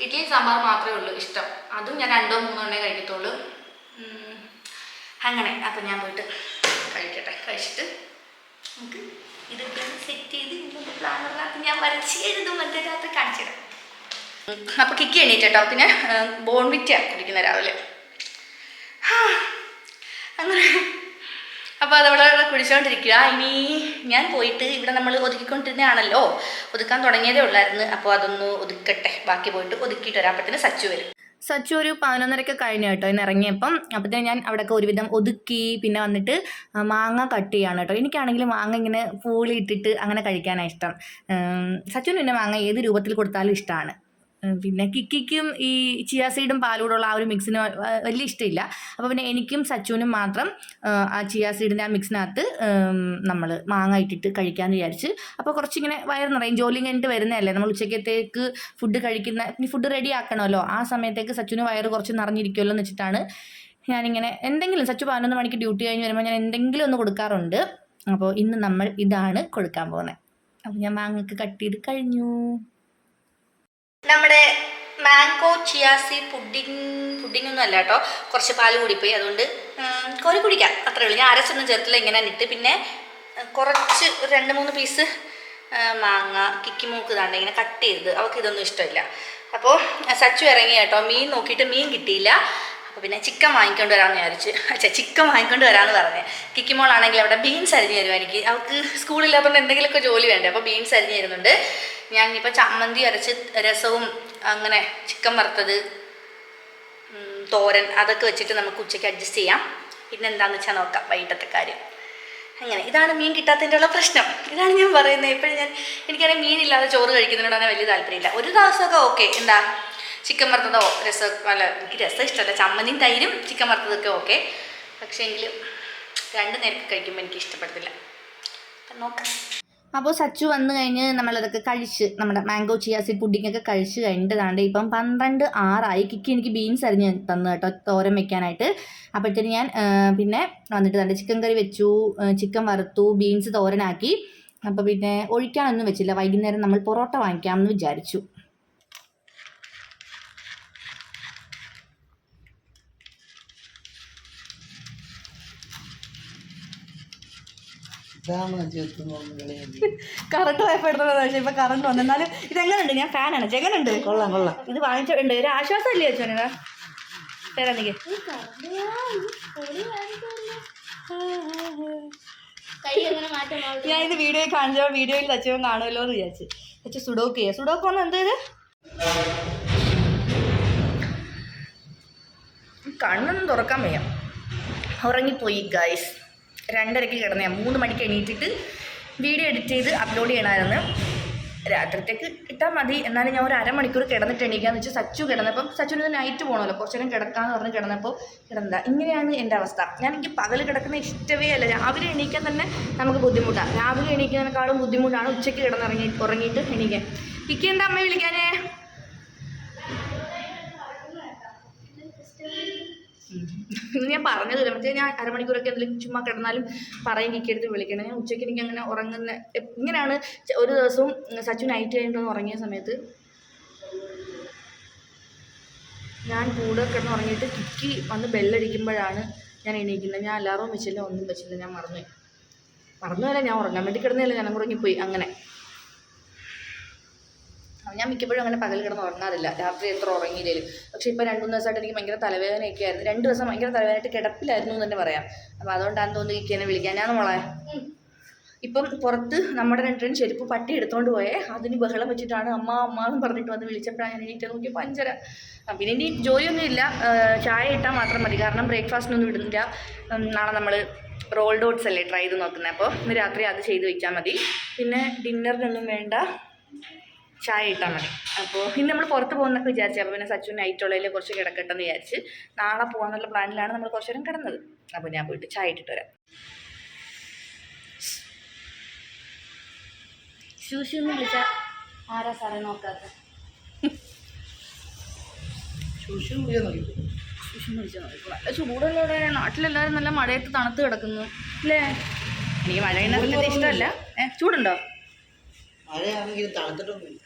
Speaker 1: ഇഡ്ഡലിയും സാമ്പാർ മാത്രമേ ഉള്ളൂ ഇഷ്ടം. അതും ഞാൻ രണ്ടോ മൂന്നോ എണ്ണേ കഴിക്കത്തുള്ളൂ. അങ്ങനെ. അപ്പം ഞാൻ പോയിട്ട് കഴിക്കട്ടെ. കഴിച്ചിട്ട് നമുക്ക് ഇതൊക്കെ സെറ്റ് ചെയ്ത് ഇന്നത്തെ പ്ലാനറിനകത്ത് ഞാൻ വരച്ച് എഴുതും. മറ്റേ രാത്രി കാണിച്ചിടാം അപ്പോൾ കിക്കി എണീറ്റോ പിന്നെ ബോൺവിറ്റ കുടിക്കുന്ന രാവിലെ. അങ്ങനെ. അപ്പോൾ അതവിടെ കുടിച്ചുകൊണ്ടിരിക്കുക ഇനി ഞാൻ പോയിട്ട് ഇവിടെ നമ്മൾ ഒതുക്കിക്കൊണ്ടിരുന്നതാണല്ലോ. ഒതുക്കാൻ തുടങ്ങിയതേ ഉള്ളായിരുന്നു. അപ്പോൾ അതൊന്ന് ഒതുക്കട്ടെ. ബാക്കി പോയിട്ട് ഒതുക്കിയിട്ട് വരാം. അപ്പത്തിന് സച്ചു വരും.
Speaker 2: സച്ചു ഒരു പതിനൊന്നരക്ക് കഴിഞ്ഞു കേട്ടോ. ഇന്ന് ഇറങ്ങിയപ്പം അപ്പോഴത്തേന് ഞാൻ അവിടെയൊക്കെ ഒരുവിധം ഒതുക്കി പിന്നെ വന്നിട്ട് മാങ്ങ കട്ട് ചെയ്യാണ് കേട്ടോ. എനിക്കാണെങ്കിൽ മാങ്ങ ഇങ്ങനെ പൂളിയിട്ടിട്ട് അങ്ങനെ കഴിക്കാനാണ് ഇഷ്ടം. സച്ചുവിന് പിന്നെ മാങ്ങ ഏത് രൂപത്തിൽ കൊടുത്താലും ഇഷ്ടമാണ് പിന്നെ കിക്കിക്കും ഈ ചിയാ സീഡും പാലൂടുള്ള ആ ഒരു മിക്സിന് വലിയ ഇഷ്ടമില്ല. അപ്പോൾ പിന്നെ എനിക്കും സച്ചുവിനും മാത്രം ആ, ചിയാ സീഡിന്റെ ആ മിക്സിനകത്ത് നമ്മൾ മാങ്ങ ഇട്ടിട്ട് കഴിക്കാമെന്ന് വിചാരിച്ച് അപ്പോൾ കുറച്ചിങ്ങനെ വയറ് നിറയും. ജോലി കഴിഞ്ഞിട്ട് വരുന്നതല്ലേ? നമ്മൾ ഉച്ചക്കത്തേക്ക് ഫുഡ് കഴിക്കുന്ന ഇനി ഫുഡ് റെഡി ആക്കണമല്ലോ. ആ സമയത്തേക്ക് സച്ചുവിന് വയറ് കുറച്ച് നിറഞ്ഞിരിക്കുമല്ലോ എന്ന് വെച്ചിട്ടാണ് ഞാനിങ്ങനെ എന്തെങ്കിലും സച്ചു പതിനൊന്ന് മണിക്ക് ഡ്യൂട്ടി കഴിഞ്ഞ് വരുമ്പോൾ ഞാൻ എന്തെങ്കിലും ഒന്ന് കൊടുക്കാറുണ്ട്. അപ്പോൾ ഇന്ന് നമ്മൾ ഇതാണ് കൊടുക്കാൻ പോകുന്നത്. അപ്പോൾ ഞാൻ മാങ്ങക്ക് കട്ട് ചെയ്ത് കഴിഞ്ഞു.
Speaker 1: നമ്മുടെ മാംഗോ ചിയാസി പുഡിംഗ് പുഡിംഗ് ഒന്നും അല്ല കേട്ടോ കുറച്ച് പാൽ കൂടിപ്പോയി. അതുകൊണ്ട് കോരി കുടിക്കാം. അത്രേ ഉള്ളൂ. ഞാൻ അരച്ചൊന്നും ചേർത്തില്ല. ഇങ്ങനെ ഇട്ട് പിന്നെ കുറച്ച് രണ്ട് മൂന്ന് പീസ് മാങ്ങ കിക്കിമൂക്ക് താണ്ട് ഇങ്ങനെ കട്ട് ചെയ്തത്. അവൾക്ക് ഇതൊന്നും ഇഷ്ടമില്ല. അപ്പോൾ സച്ചു ഇറങ്ങി കേട്ടോ മീൻ നോക്കിയിട്ട് മീൻ കിട്ടിയില്ല. അപ്പോൾ പിന്നെ ചിക്കൻ വാങ്ങിക്കൊണ്ട് വരാമെന്ന് വിചാരിച്ച്. അച്ഛാ ചിക്കൻ വാങ്ങിക്കൊണ്ട് വരാമെന്ന് പറഞ്ഞ്. കിക്കിമോളാണെങ്കിൽ അവിടെ ബീൻസ് അരിഞ്ഞ് എനിക്ക്. അവൾക്ക് പറഞ്ഞ എന്തെങ്കിലുമൊക്കെ ജോലി വേണ്ടേ? അപ്പോൾ ബീൻസ് അരിഞ്ഞ് തരുന്നുണ്ട്. ഞാൻ ഇനിയിപ്പോൾ ചമ്മന്തി അരച്ച് രസവും അങ്ങനെ ചിക്കൻ വറുത്തത് തോരൻ അതൊക്കെ വെച്ചിട്ട് നമുക്ക് ഉച്ചയ്ക്ക് അഡ്ജസ്റ്റ് ചെയ്യാം. പിന്നെ എന്താണെന്ന് വെച്ചാൽ നോക്കാം വൈകിട്ടത്തെ കാര്യം. അങ്ങനെ ഇതാണ് മീൻ കിട്ടാത്തതിന്റെ ഉള്ള പ്രശ്നം. ഇതാണ് ഞാൻ പറയുന്നത്. എപ്പോഴും ഞാൻ എനിക്കാണെങ്കിൽ മീനില്ലാതെ ചോറ് കഴിക്കുന്നതിനോട് അങ്ങനെ വലിയ താല്പര്യമില്ല. ഒരു ദിവസമൊക്കെ ഓക്കെ എന്താ? ചിക്കൻ വറുത്തതോ? രസം അല്ല എനിക്ക് രസം ഇഷ്ടമല്ല ചമ്മന്തിയും തൈരും ചിക്കൻ വറുത്തതൊക്കെ ഓക്കെ പക്ഷേ എങ്കിൽ രണ്ട് നേരത്തെ കഴിക്കുമ്പോൾ എനിക്ക് ഇഷ്ടപ്പെടത്തില്ല. നോക്കാം.
Speaker 2: അപ്പോൾ സച്ചു വന്നു കഴിഞ്ഞ് നമ്മളതൊക്കെ കഴിച്ച് നമ്മുടെ മാംഗോ ചിയാസി പുഡിംഗ് ഒക്കെ കഴിച്ച് കഴിഞ്ഞിട്ടാണ്ട് ഇപ്പം പന്ത്രണ്ട് ആറായി. കിക്കി എനിക്ക് ബീൻസ് അരിഞ്ഞ് തന്നു കേട്ടോ തോരൻ വെക്കാനായിട്ട്. അപ്പോഴത്തേന് ഞാൻ പിന്നെ വന്നിട്ട് തണ്ട് ചിക്കൻ കറി വെച്ചു ചിക്കൻ വറുത്തു ബീൻസ് തോരനാക്കി. അപ്പോൾ പിന്നെ ഒഴിക്കാനൊന്നും വെച്ചില്ല. വൈകുന്നേരം നമ്മൾ പൊറോട്ട വാങ്ങിക്കാമെന്ന് വിചാരിച്ചു. കറണ്ട് ഭയപ്പെടുന്നത് പക്ഷേ ഇപ്പം കറണ്ട് വന്നു. എന്നാലും ഇത് എങ്ങനെയുണ്ട് ഞാൻ ഫാനാണ് ഉണ്ട്
Speaker 3: കൊള്ളാം കൊള്ളാം.
Speaker 2: ഇത് വാങ്ങിച്ചിട്ടുണ്ട് ഒരു ആശ്വാസമല്ലേ വെച്ചോനാ തരാം നീ ഞാൻ ഇത് വീഡിയോ കാണിച്ചപ്പോൾ വീഡിയോയിൽ തച്ചവൻ കാണുമല്ലോ എന്ന് വിചാരിച്ചു. അച്ഛൻ സുഡോക്ക് ചെയ്യാം. സുഡോക്ക് വന്ന് എന്ത് കണ്ണൊന്നും തുറക്കാൻ വയ്യ. ഉറങ്ങിപ്പോയി ഗൈസ് രണ്ടരയ്ക്ക് കിടന്ന മൂന്ന് മണിക്ക് എണീറ്റിട്ട് വീഡിയോ എഡിറ്റ് ചെയ്ത് അപ്ലോഡ് ചെയ്യണമായിരുന്നു. രാത്രിത്തേക്ക് ഇട്ടാൽ മതി. എന്നാലും ഞാൻ ഒരു അരമണിക്കൂർ കിടന്നിട്ട് എണീക്കാന്ന് വെച്ചാൽ സച്ചു കിടന്നപ്പം സച്ചുവിന് നൈറ്റ് പോകണമല്ലോ കുറച്ച് നേരം കിടക്കാന്ന് പറഞ്ഞ് കിടന്നപ്പോൾ കിടന്നതാ. ഇങ്ങനെയാണ് എന്റെ അവസ്ഥ. ഞാൻ എനിക്ക് പകൽ കിടക്കുന്ന ഇഷ്ടമേ അല്ല. രാവിലെ എണീക്കാൻ തന്നെ നമുക്ക് ബുദ്ധിമുട്ടാണ് രാവിലെ എണീക്കുന്നതിനേക്കാളും ബുദ്ധിമുട്ടാണ് ഉച്ചയ്ക്ക് കിടന്നിറങ്ങി ഉറങ്ങിയിട്ട് എണീക്കാൻ. ഇക്ക് എന്താ അമ്മ വിളിക്കാനേ?
Speaker 1: ഞാൻ പറഞ്ഞതില്ല മറ്റേ ഞാൻ അരമണിക്കൂറൊക്കെ അതിൽ ചുമ്മാ കിടന്നാലും പറയും കിക്കെടുത്ത് വിളിക്കണം. ഞാൻ ഉച്ചയ്ക്ക് എനിക്ക് അങ്ങനെ ഉറങ്ങുന്ന ഇങ്ങനെയാണ് ഒരു ദിവസവും സച്ചു നൈറ്റ് കഴിഞ്ഞിട്ട് ഉറങ്ങിയ സമയത്ത് ഞാൻ കൂടെ കിടന്ന് ഉറങ്ങിയിട്ട് കിക്കി വന്ന് ബെല്ലടിക്കുമ്പോഴാണ് ഞാൻ എണീക്കുന്നത്. ഞാൻ അലാറവും വെച്ചില്ല ഒന്നും വെച്ചില്ല. ഞാൻ മറന്നു മറന്നുമല്ല ഞാൻ ഉറങ്ങാൻ വേണ്ടി കിടന്നില്ല ഞാൻ ഉറങ്ങിപ്പോയി അങ്ങനെ. ഞാൻ മിക്കപ്പോഴും അങ്ങനെ പകൽ കിടന്ന് ഉറങ്ങാറില്ല. രാത്രി എത്ര ഉറങ്ങിയില്ലേലും. പക്ഷേ ഇപ്പോൾ രണ്ട് ദിവസമായിട്ട് എനിക്ക് ഭയങ്കര തലവേദനയൊക്കെ ആയിരുന്നു. രണ്ട് ദിവസം ഭയങ്കര തലവേദനയായിട്ട് കിടപ്പിലായിരുന്നു എന്ന് തന്നെ പറയാം. അപ്പോൾ അതുകൊണ്ടാണ് തോന്നുന്നു ഇക്കേനെ വിളിക്കാൻ. ഞാൻ മോളെ? ഇപ്പം പുറത്ത് നമ്മുടെ രണ്ട് ചെരുപ്പ് പട്ടി എടുത്തുകൊണ്ട് പോയേ. അതിന് ബഹളം വെച്ചിട്ടാണ് അമ്മ അമ്മ എന്ന് പറഞ്ഞിട്ട് വന്ന് വിളിച്ചപ്പോഴാണ് ഞാൻ എണീറ്റ് നോക്കി പഞ്ചര. ആ, പിന്നെ ഇനി ജോലിയൊന്നും ഇല്ല. ചായ ഇട്ടാൽ മാത്രം മതി. കാരണം ബ്രേക്ക്ഫാസ്റ്റിനൊന്നും ഇടുന്നില്ല നാളെ നമ്മൾ റോൾഡ് ഓട്സ് അല്ലേ ട്രൈ ചെയ്ത് നോക്കുന്നത് അപ്പോൾ ഇന്ന് രാത്രി അത് ചെയ്ത് വെച്ചാൽ മതി. പിന്നെ ഡിന്നറിനൊന്നും വേണ്ട. ചായ ഇട്ടാൽ മതി. അപ്പോൾ ഇന്ന് നമ്മൾ പുറത്ത് പോകുന്നൊക്കെ വിചാരിച്ചു അപ്പോൾ പിന്നെ സച്ചു നൈറ്റുള്ളതിൽ കുറച്ച് കിടക്കട്ടെ എന്ന് വിചാരിച്ച് നാളെ പോകാന്നുള്ള പ്ലാനിലാണ് നമ്മൾ കുറച്ച് നേരം കിടന്നത്. അപ്പോൾ ഞാൻ പോയിട്ട് ചായ ഇട്ടിട്ട് വരാം. ശൂശി ഒന്ന് വിളിച്ചാൽ ആരാ സാറേ നോക്കാത്ത? ശൂശി വിളിച്ചാൽ നല്ല ചൂടല്ലേ നാട്ടിലെല്ലാവരും നല്ല മഴയത്ത് തണുത്ത് കിടക്കുന്നു. അല്ലേ? എനിക്ക് മഴ ഇഷ്ടമല്ല. ഏഹ് ചൂടുണ്ടോ?
Speaker 3: മഴയാണെങ്കിൽ തണുത്തിട്ടൊന്നുമില്ല.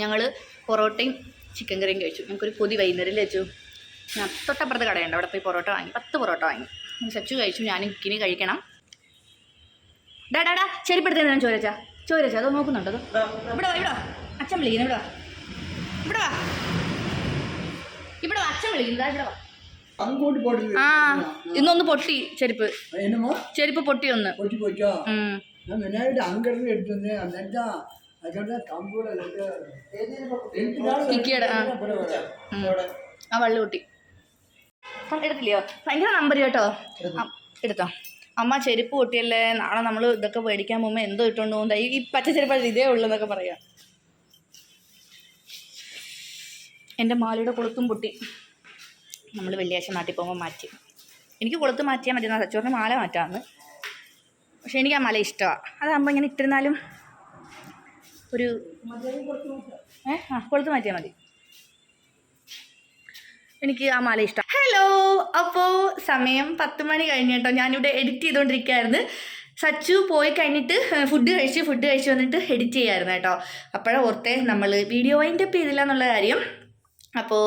Speaker 1: ഞങ്ങൾ പൊറോട്ടയും ചിക്കൻ കറിയും കഴിച്ചു. ഞങ്ങൾക്കൊരു പൊതി വൈകുന്നേരം വെച്ചു ഞാൻ തൊട്ടപ്പുറത്ത് കടയുണ്ട്. അവിടെ പോയി പൊറോട്ട വാങ്ങി. പത്ത് പൊറോട്ട വാങ്ങി. സച്ചു കഴിച്ചു. ഞാനും ഇക്കിനി കഴിക്കണം. ഡാ ഡാ ഡാ ചെരുപ്പെടുത്തേ ഞാൻ ചോരച്ചാ. ചോരച്ചാ അത് നോക്കുന്നുണ്ടോ? ഇവിടെ വാ ഇവിടെ അച്ഛൻ വിളിക്കുന്നു ഇവിടെ വാ. ഇവിടെ വാ. ഇവിടെ അച്ഛൻ വിളിക്കുന്നത് ഇവിടെ വാ. ആ ഇന്നൊന്ന് പൊട്ടി ചെരുപ്പ്. ചെരുപ്പ് പൊട്ടി ഒന്ന്. ആ. വള്ളികുട്ടി. എടുത്തില്ലയോ? ഭയങ്കര നമ്പർ കേട്ടോ. എടുത്തോ. അമ്മ ചെരുപ്പ് കൂട്ടിയല്ലേ നാളെ നമ്മൾ ഇതൊക്കെ മേടിക്കാൻ പോകുമ്പോൾ എന്തോ ഇട്ടുണ്ടോ പോകും ഈ പച്ച ചെരുപ്പ് ഇതേ ഉള്ളൂ എന്നൊക്കെ പറയാം. എന്റെ മാലയുടെ കൊളുത്തും പൊട്ടി. നമ്മൾ വെള്ളിയാഴ്ച നാട്ടിൽ പോകുമ്പോൾ മാറ്റി. എനിക്ക് കൊളുത്ത് മാറ്റിയാൽ മതി സച്ചോറിന് മാല മാറ്റാമെന്ന് പക്ഷേ എനിക്ക് ആ മല ഇഷ്ടമാണ് അതാകുമ്പോൾ ഇങ്ങനെ ഇട്ടിരുന്നാലും ഒരു ഏ? ആ കൊളുത്ത് മാറ്റിയാൽ മതി. എനിക്ക് ആ മാല ഇഷ്ടം. ഹലോ അപ്പോ സമയം പത്ത് മണി കഴിഞ്ഞ കേട്ടോ. ഞാനിവിടെ എഡിറ്റ് ചെയ്തുകൊണ്ടിരിക്കുകയായിരുന്നു സച്ചു പോയി കഴിഞ്ഞിട്ട് ഫുഡ് കഴിച്ച് ഫുഡ് കഴിച്ച് വന്നിട്ട് എഡിറ്റ് ചെയ്യായിരുന്നു കേട്ടോ. അപ്പോഴാണ് ഓർത്തേ നമ്മൾ വീഡിയോ വൈൻഡ് അപ്പ് ചെയ്തില്ല എന്നുള്ള കാര്യം. അപ്പോൾ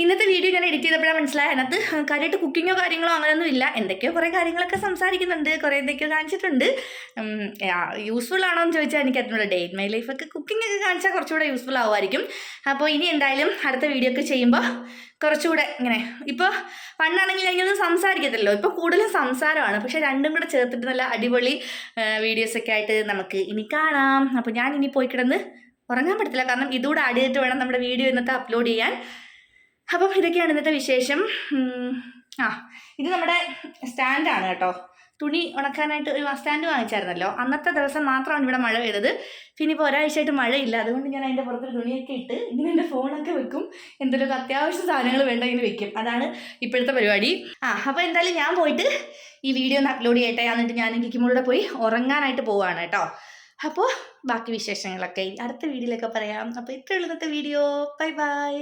Speaker 1: ഇന്നത്തെ വീഡിയോ ഞാൻ എഡിറ്റ് ചെയ്തപ്പോഴാണ് മനസ്സിലായത്. അതിനകത്ത് കാര്യമായിട്ട് കുക്കിങ്ങോ കാര്യങ്ങളോ അങ്ങനെയൊന്നും ഇല്ല. എന്തൊക്കെയോ കുറേ കാര്യങ്ങളൊക്കെ സംസാരിക്കുന്നുണ്ട്. കുറേ എന്തൊക്കെയോ കാണിച്ചിട്ടുണ്ട്. യൂസ്ഫുൾ ആണോ എന്ന് ചോദിച്ചാൽ എനിക്ക് അതിനുള്ള ഡേ മൈ ലൈഫൊക്കെ കുക്കിംഗ് ഒക്കെ കാണിച്ചാൽ കുറച്ചുകൂടെ യൂസ്ഫുൾ ആവുമായിരിക്കും. അപ്പോൾ ഇനി എന്തായാലും അടുത്ത വീഡിയോ ഒക്കെ ചെയ്യുമ്പോൾ കുറച്ചുകൂടെ ഇങ്ങനെ ഇപ്പോൾ പണ്ടാണെങ്കിൽ ഞാനൊന്നും സംസാരിക്കത്തില്ലല്ലോ. ഇപ്പോൾ കൂടുതലും സംസാരമാണ്. പക്ഷേ രണ്ടും കൂടെ ചേർത്തിട്ട് നല്ല അടിപൊളി വീഡിയോസൊക്കെ ആയിട്ട് നമുക്ക് ഇനി കാണാം. അപ്പോൾ ഞാൻ ഇനി പോയി കിടന്ന് ഉറങ്ങാൻ പറ്റത്തില്ല. കാരണം ഇതുകൂടെ ആഡ് ചെയ്തിട്ട് വേണം നമ്മുടെ വീഡിയോ ഇന്നത്തെ അപ്ലോഡ് ചെയ്യാൻ. അപ്പം ഇതൊക്കെയാണ് ഇന്നത്തെ വിശേഷം. ആ ഇത് നമ്മുടെ സ്റ്റാൻഡാണ് കേട്ടോ. തുണി ഉണക്കാനായിട്ട് ഒരു സ്റ്റാൻഡ് വാങ്ങിച്ചായിരുന്നല്ലോ. അന്നത്തെ ദിവസം മാത്രമാണ് ഇവിടെ മഴ പെയ്തത്. പിന്നെ ഇപ്പോൾ ഒരാഴ്ചയായിട്ട് മഴയില്ല. അതുകൊണ്ട് ഞാൻ അതിന്റെ പുറത്തൊരു തുണിയൊക്കെ ഇട്ട് ഇങ്ങനെ എന്റെ ഫോണൊക്കെ വെക്കും. എന്തെങ്കിലുമൊക്കെ അത്യാവശ്യ സാധനങ്ങൾ വേണ്ട ഇങ്ങനെ വെക്കും. അതാണ് ഇപ്പോഴത്തെ പരിപാടി. ആ അപ്പോൾ എന്തായാലും ഞാൻ പോയിട്ട് ഈ വീഡിയോ ഒന്ന് അപ്ലോഡ് ചെയ്യട്ടെ എന്നിട്ട് ഞാൻ കിക്കുമ്പോഴൂടെ പോയി ഉറങ്ങാനായിട്ട് പോവാണ് കേട്ടോ. അപ്പോൾ ബാക്കി വിശേഷങ്ങളൊക്കെ അടുത്ത വീഡിയോയിലൊക്കെ പറയാം. അപ്പോൾ ഇത്രയുള്ള ഇന്നത്തെ വീഡിയോ. Bye bye